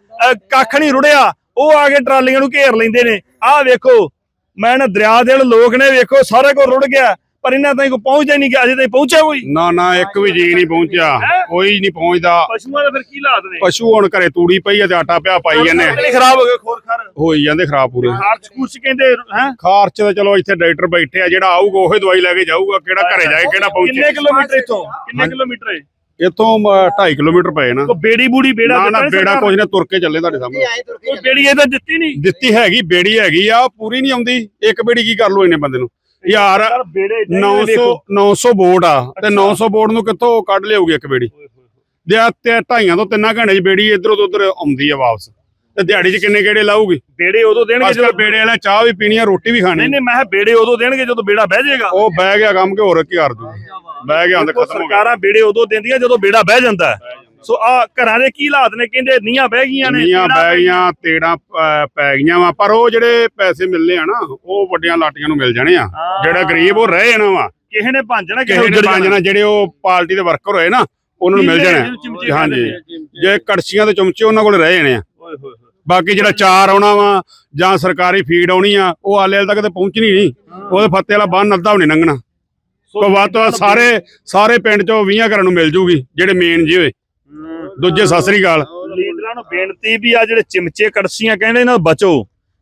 ਕੱਖ ਨਹੀਂ ਰੁੜਿਆ, ਉਹ ਆ ਕੇ ਟਰਾਲੀਆਂ ਨੂੰ ਘੇਰ ਲੈਂਦੇ ਨੇ। ਆਹ ਵੇਖੋ, ਮੈਂ ਨਾ ਦਰਿਆ ਦੇ ਲੋਕ ਨੇ ਵੇਖੋ, ਸਾਰੇ ਕੋ ਰੁੜ ਗਿਆ। ਪਰ ਇਹਨਾਂ ਤਾਈਂ ਕੋਈ ਪਹੁੰਚਦਾ ਨਹੀਂ ਗਿਆ ਅਜੇ ਤਾਈਂ ਪਹੁੰਚਿਆ ਕੋਈ। ਨਾ ਨਾ ਇੱਕ ਵੀ ਜੀ ਨਹੀਂ ਪਹੁੰਚਿਆ। ਕੋਈ ਨਹੀਂ ਪਹੁੰਚਦਾ। ਪਸ਼ੂਆਂ ਦਾ ਫਿਰ ਕੀ ਹਾਲਾਤ ਨੇ? ਪਸ਼ੂ ਹੁਣ ਘਰੇ ਤੂੜੀ ਪਈ ਆ ਤੇ ਆਟਾ ਪਿਆ ਪਾਈ ਜਾਂਦੇ ਨਹੀਂ ਖਰਾਬ ਹੋ ਗਏ ਖੋਰ ਖਰ। ਹੋਈ ਜਾਂਦੇ ਖਰਾਬ ਪੂਰੇ। ਖਾਰਚ ਖੂਰਚ ਕਹਿੰਦੇ ਹੈ? ਖਾਰਚ ਤਾਂ ਚਲੋ ਇੱਥੇ ਡਾਕਟਰ ਬੈਠੇ ਆ ਜਿਹੜਾ ਆਊਗਾ ਉਹੀ ਦਵਾਈ ਲੈ ਕੇ ਜਾਊਗਾ ਕਿਹੜਾ ਘਰੇ ਜਾਏ ਕਿਹੜਾ ਕਿੰਨੇ ਪਹੁੰਚੇ ਕਿਲੋਮੀਟਰ ਇੱਥੋਂ? ਕਿੰਨੇ। ਕਿਲੋਮੀਟਰ ਹੈ? ਇੱਥੋਂ 2.5 ਕਿਲੋਮੀਟਰ ਪਏ ਨਾ। ਕੋ ਬੇੜੀ ਬੂੜੀ ਬੇੜਾ ਨਾ ਨਾ ਦਿੱਤਾ ਨੀ ਬੇੜਾ ਸਰਕਾਰ? ਕੁਝ ਨਾ ਤੁਰ ਕੇ ਚੱਲੇ ਤੁਹਾਡੇ ਸਾਹਮਣੇ। ਕੋਈ ਬੇੜੀ ਇਹ ਤਾਂ ਦਿੱਤੀ ਨਹੀਂ? ਦਿੱਤੀ ਹੈਗੀ ਬੇੜੀ ਹੈਗੀ ਆ ਪੂਰੀ ਨਹੀਂ ਆਉਂਦੀ। ਇੱਕ ਬੇੜੀ ਕੀ ਕਰ ਲੋ ਇੰਨੇ ਬੰਦੇ ਨੂੰ? ਯਾਰ ਯਾਰ ਬੇੜੇ 900 900 ਬੋਰਡ ਆ ਤੇ 900 ਬੋਰਡ ਨੂੰ ਕਿੱਥੋਂ ਕੱਢ ਲਿਆਉਗੀ ਇੱਕ ਬੇੜੀ? ਦੇ ਆ ਤੇ ਢਾਈਆਂ ਤੋਂ ਤਿੰਨਾਂ ਘੰਟੇ 'ਚ ਬੇੜੀ ਇਧਰੋਂ ਤੋਂ ਉਧਰ ਆਉਂਦੀ ਆ ਵਾਪਸ। ਤੇ ਦਿਹਾੜੀ 'ਚ ਕਿੰਨੇ ਕਿਹੜੇ ਲਾਊਗੀ? ਬੇੜੇ ਉਦੋਂ ਦੇਣਗੇ ਜਦੋਂ ਬੇੜੇ ਵਾਲਾ ਚਾਹ ਵੀ ਪੀਣੀ ਆ ਰੋਟੀ ਵੀ ਨਹੀਂ ਖਾਣੀ। ਨਹੀਂ ਮੈਂ ਕਿਹਾ ਬੇੜੇ ਉਦੋਂ ਦੇਣਗੇ ਜਦੋਂ ਬੇੜਾ ਬਹਿ ਜਾਏਗਾ। ਉਹ ਬਹਿ ਗਿਆ ਕੰਮ ਕਿ ਹੋਰ ਕੀ ਕਰ ਦੂ ਬਹਿ ਗਿਆ ਦੇਖੋ, ਖਤਮ ਹੋ ਗਿਆ। ਸਰਕਾਰਾਂ ਬੇੜੇ ਉਦੋਂ ਦਿੰਦੀਆਂ ਜਦੋਂ ਬੇੜਾ ਬਹਿ ਜਾਂਦਾ। ਹੈ। ਸੋ ਆ ਘਰਾਂ ਦੇ ਕੀ ਹਾਲਾਤ ਨੇ? ਕਹਿੰਦੇ ਨੀਆਂ ਬਹਿ ਗਈਆਂ ਨੇ ਨੀਆਂ ਬਹਿ ਗਈਆਂ ਤੇੜਾਂ ਪ- ਗਈਆਂ ਵਾ ਪਰ ਉਹ ਜਿਹੜੇ ਪੈਸੇ ਮਿਲਨੇ ਆ ਨਾ ਉਹ ਵੱਡੀਆਂ ਲਾਟੀਆਂ ਨੂੰ ਮਿਲ ਜਾਣੇ ਆ। ਜਿਹੜਾ ਗਰੀਬ ਉਹ ਰਹਿ ਜਾਣਾ ਵਾ। ਕਿਸੇ ਨੇ ਭਾਂਜਣਾ ਕਿਸੇ ਨੇ ਨੇ ਜਾਣਾ ਜਿਹੜੇ ਉਹ ਪਾਰਟੀ ਦੇ ਵਰਕਰ ਹੋਏ ਨਾ ਉਹਨਾਂ ਨੂੰ ਮਿਲ ਜਾਣਾ ਹਾਂਜੀ। ਜੇ ਕੜਛੀਆਂ ਤੇ ਚਮਚੇ ਉਹਨਾਂ ਕੋਲ ਰਹਿ ਜਾਣੇ ਆ। ਬਾਕੀ ਜਿਹੜਾ ਚਾਰ ਆਉਣਾ ਵਾ ਜਾਂ ਸਰਕਾਰੀ ਫੀਡ ਆਉਣੀ ਆ ਉਹ ਆਲੇ ਤੱਕ ਤੇ ਪਹੁੰਚਣੀ ਨਹੀਂ। ਉਹਦੇ ਫੱਤੇ ਵਾਲਾ ਬੰਨ ਅੱਧਾ ਵੀ ਨਹੀਂ ਲੰਘਣਾ। ਕੋ ਵੱਧ ਸਾਰੇ ਸਾਰੇ ਪਿੰਡ ਚੋਂ 20 ਘਰਾਂ ਨੂੰ ਮਿਲ ਜੂਗੀ ਜਿਹੜੇ ਮੇਨ ਜੀ ਹੋਏ। ਦੂਜੇ ਸਤਿ ਸ੍ਰੀ ਅਕਾਲ। ਲੀਡਰਾਂ ਨੂੰ ਬੇਨਤੀ ਵੀ ਆ ਜਿਹੜੇ ਚਿਮਚੇ ਕੜਸੀਆਂ ਕਹਿੰਦੇ ਇਹਨਾਂ ਤੋਂ ਬਚੋ।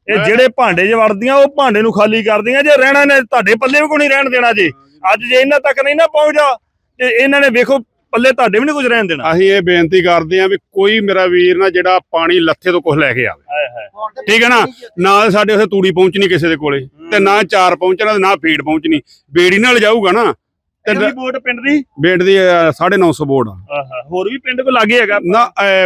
ਇਹ ਜਿਹੜੇ ਭਾਂਡੇ 'ਚ ਵੜਦੀਆਂ ਉਹ ਭਾਂਡੇ ਨੂੰ ਖਾਲੀ ਕਰਦੀਆਂ। ਜੇ ਰਹਿਣਾ ਨੇ ਤੁਹਾਡੇ ਪੱਲੇ ਵੀ ਕੋਈ ਨਹੀਂ ਰਹਿਣ ਦੇਣਾ ਜੇ। ਅੱਜ ਜੇ ਇਹਨਾਂ ਤੱਕ ਨਹੀਂ ਨਾ ਪਹੁੰਚਦਾ ਤੇ ਇਹਨਾਂ ਨੇ ਵੇਖੋ ਪੱਲੇ ਤੁਹਾਡੇ ਵੀ ਨਹੀਂ ਕੁਝ ਰਹਿਣ ਦੇਣਾ। ਅਸੀਂ ਇਹ ਬੇਨਤੀ ਕਰਦੇ ਆਂ ਵੀ ਕੋਈ ਮੇਰਾ ਵੀਰ ਨਾ ਜਿਹੜਾ ਪਾਣੀ ਲੱਥੇ ਤੋਂ ਕੁਝ ਲੈ ਕੇ ਆਵੇ। ਠੀਕ ਹੈ ਨਾ? ਨਾ ਸਾਡੇ ਉੱਥੇ ਤੂੜੀ ਪਹੁੰਚਣੀ ਕਿਸੇ ਦੇ ਕੋਲੇ ਤੇ ਨਾ ਚਾਰ ਪਹੁੰਚਣਾ ਤੇ ਨਾ ਫੀਡ ਪਹੁੰਚਣੀ। ਬੇੜੀ ਨਾਲ ਜਾਊਗਾ ਨਾ ਤੇ ਕਿੰਨੀ ਵੋਟ ਪਿੰਡ ਦੀ? ਬੇੜ ਦੀ ਅਹ, 950 ਬੋਰਡ ਆ ਆਹਾ ਹੋਰ ਵੀ ਪਿੰਡ ਕੋ ਲਾਗੇ ਹੈਗਾ ਨਾ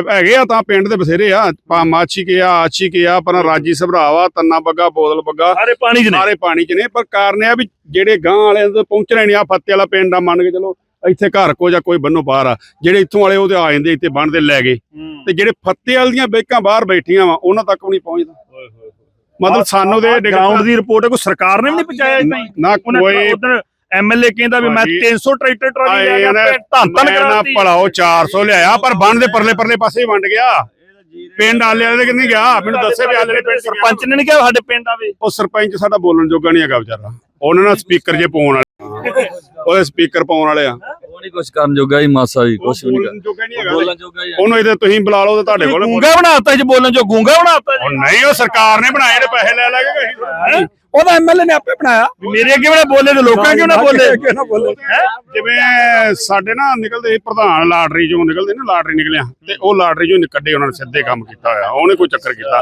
ਹੈਗੇ ਆ ਤਾਂ ਪਿੰਡ ਦੇ ਬਥੇਰੇ ਆ। ਪਾ ਮਾਛੀ ਕੇ ਆ ਆਛੀ ਕੇ ਆ ਪਰ ਰਾਜੀ ਸਭਰਾਵਾ ਤੰਨਾ ਬੱਗਾ ਬੋਦਲ ਬੱਗਾ। ਸਾਰੇ ਪਾਣੀ 'ਚ ਨੇ? ਸਾਰੇ ਪਾਣੀ 'ਚ ਨੇ ਪਰ ਕਾਰਨ ਇਹ ਆ ਵੀ ਜਿਹੜੇ ਗਾਂ ਵਾਲਿਆਂ ਤੋਂ ਪਹੁੰਚਣਾ ਨਹੀਂ ਆ ਫੱਤੇ ਵਾਲਾ ਪਿੰਡ ਆ ਮੰਨ ਕੇ ਚਲੋ ਇੱਥੇ ਘਰ ਕੋ ਜਾਂ ਕੋਈ ਬੰਨੋ ਬਾਹਰ ਆ। ਜਿਹੜੇ ਇੱਥੋਂ ਵਾਲੇ ਉਹਦੇ ਆ ਜਾਂਦੇ ਇੱਥੇ ਬੰਨਦੇ ਲੈ ਗਏ। ਤੇ ਜਿਹੜੇ ਫੱਤੇ ਵਾਲ ਦੀਆਂ ਬੈਕਾਂ ਬਾਹਰ ਬੈਠੀਆਂ ਵਾ ਉਹਨਾਂ ਤੱਕ ਵੀ ਨਹੀਂ ਪਹੁੰਚਦਾ। ਮਤਲਬ ਸਾਨੂੰ ਦੇ ਗਰਾਊਂਡ ਦੀ ਰਿਪੋਰਟ ਕੋਈ ਸਰਕਾਰ ਨੇ ਵੀ ਨਹੀਂ ਪਹੁੰਚਾਇਆ ਇਦਾਂ ਹੀ ਨਾ ਕੋਈ ਉਧਰ ਐਮਐਲਏ ਕਹਿੰਦਾ ਵੀ ਮੈਂ ਹਾਂਜੀ। 300 ਟਰੈਕਟਰ ਟਰਾਲੀ ਲੈ ਗਿਆ ਧੰਨ ਧੰਨ ਕਰਾਤੀ। ਭਲਾਓ 400 ਲਿਆਇਆ ਪਰ ਬੰਨ ਦੇ ਪਰਲੇ ਪਰਲੇ ਪਾਸੇ ਹੀ ਵੰਡ ਗਿਆ। ਪਿੰਡ ਆਲੇ ਵਾਲੇ ਦੇ ਕਿੰਨੀ ਗਿਆ? ਮੈਨੂੰ ਦੱਸੇ ਵੀ ਆਲੇ ਦੇ ਪਿੰਡ ਸਰਪੰਚ ਨੇ ਨਹੀਂ ਕਿਹਾ ਸਾਡੇ ਪਿੰਡ ਆਵੇ? ਉਹ ਸਰਪੰਚ ਸਾਡਾ ਬੋਲਣ ਜੋਗਾ ਨਹੀਂ ਹੈਗਾ ਵਿਚਾਰਾ। ਉਹਨਾਂ ਨਾਲ ਸਪੀਕਰ ਜੇ ਪਾਉਣ ਵਾਲੇ। ਉਹਦੇ ਸਪੀਕਰ ਪਾਉਣ ਵਾਲੇ ਆ। ਉਹ ਨਹੀਂ ਕੁਝ ਕਰਨ ਜੋਗਾ ਹੀ ਮਾਸਾ ਵੀ ਕੁਝ ਵੀ ਨਹੀਂ ਬੋਲਣ ਜੋਗਾ ਨਹੀਂ ਹੈਗਾ। ਬੋਲਣ ਜੋਗਾ ਹੀ ਉਹਨੂੰ ਇਹਦੇ ਤੁਸੀਂ ਬੁਲਾ ਲਓ ਤੇ ਤੁਹਾਡੇ ਕੋਲ ਗੂੰਗਾ ਬਣਾਤਾ ਜੀ ਬੋਲਣ ਜੋ ਗੂੰਗਾ ਬਣਾਤਾ ਉਹ ਜੀ ਨਹੀਂ ਉਹ ਸਰਕਾਰ ਨੇ ਬਣਾਏ ਨੇ ਪੈਸੇ ਲੈ ਲੈ ਕੇ ਕਹੀ ਉਹਦਾ ਐਮਐਲਏ ਨੇ ਆਪੇ ਬਣਾਇਆ। ਮੇਰੇ ਅੱਗੇ ਬਣਾ ਬੋਲੇ ਤੇ ਲੋਕਾਂ ਕਿਉਂ ਨਾ ਬੋਲੇ। ਕਿਉਂ ਨਾ ਬੋਲੇ। ਜਿਵੇਂ ਸਾਡੇ ਨਾ ਨਿਕਲਦੇ ਸੀ ਪ੍ਰਧਾਨ ਲਾਟਰੀ ਚੋਂ ਨਿਕਲਦੇ ਨਾ ਲਾਟਰੀ ਨਿਕਲਿਆ ਤੇ ਉਹ ਲਾਟਰੀ ਚੋਂ ਕੱਢੇ ਉਹਨਾਂ ਨੇ ਸਿੱਧੇ ਕੰਮ ਕੀਤਾ ਹੋਇਆ। ਉਹਨੇ ਕੋਈ ਚੱਕਰ ਕੀਤਾ।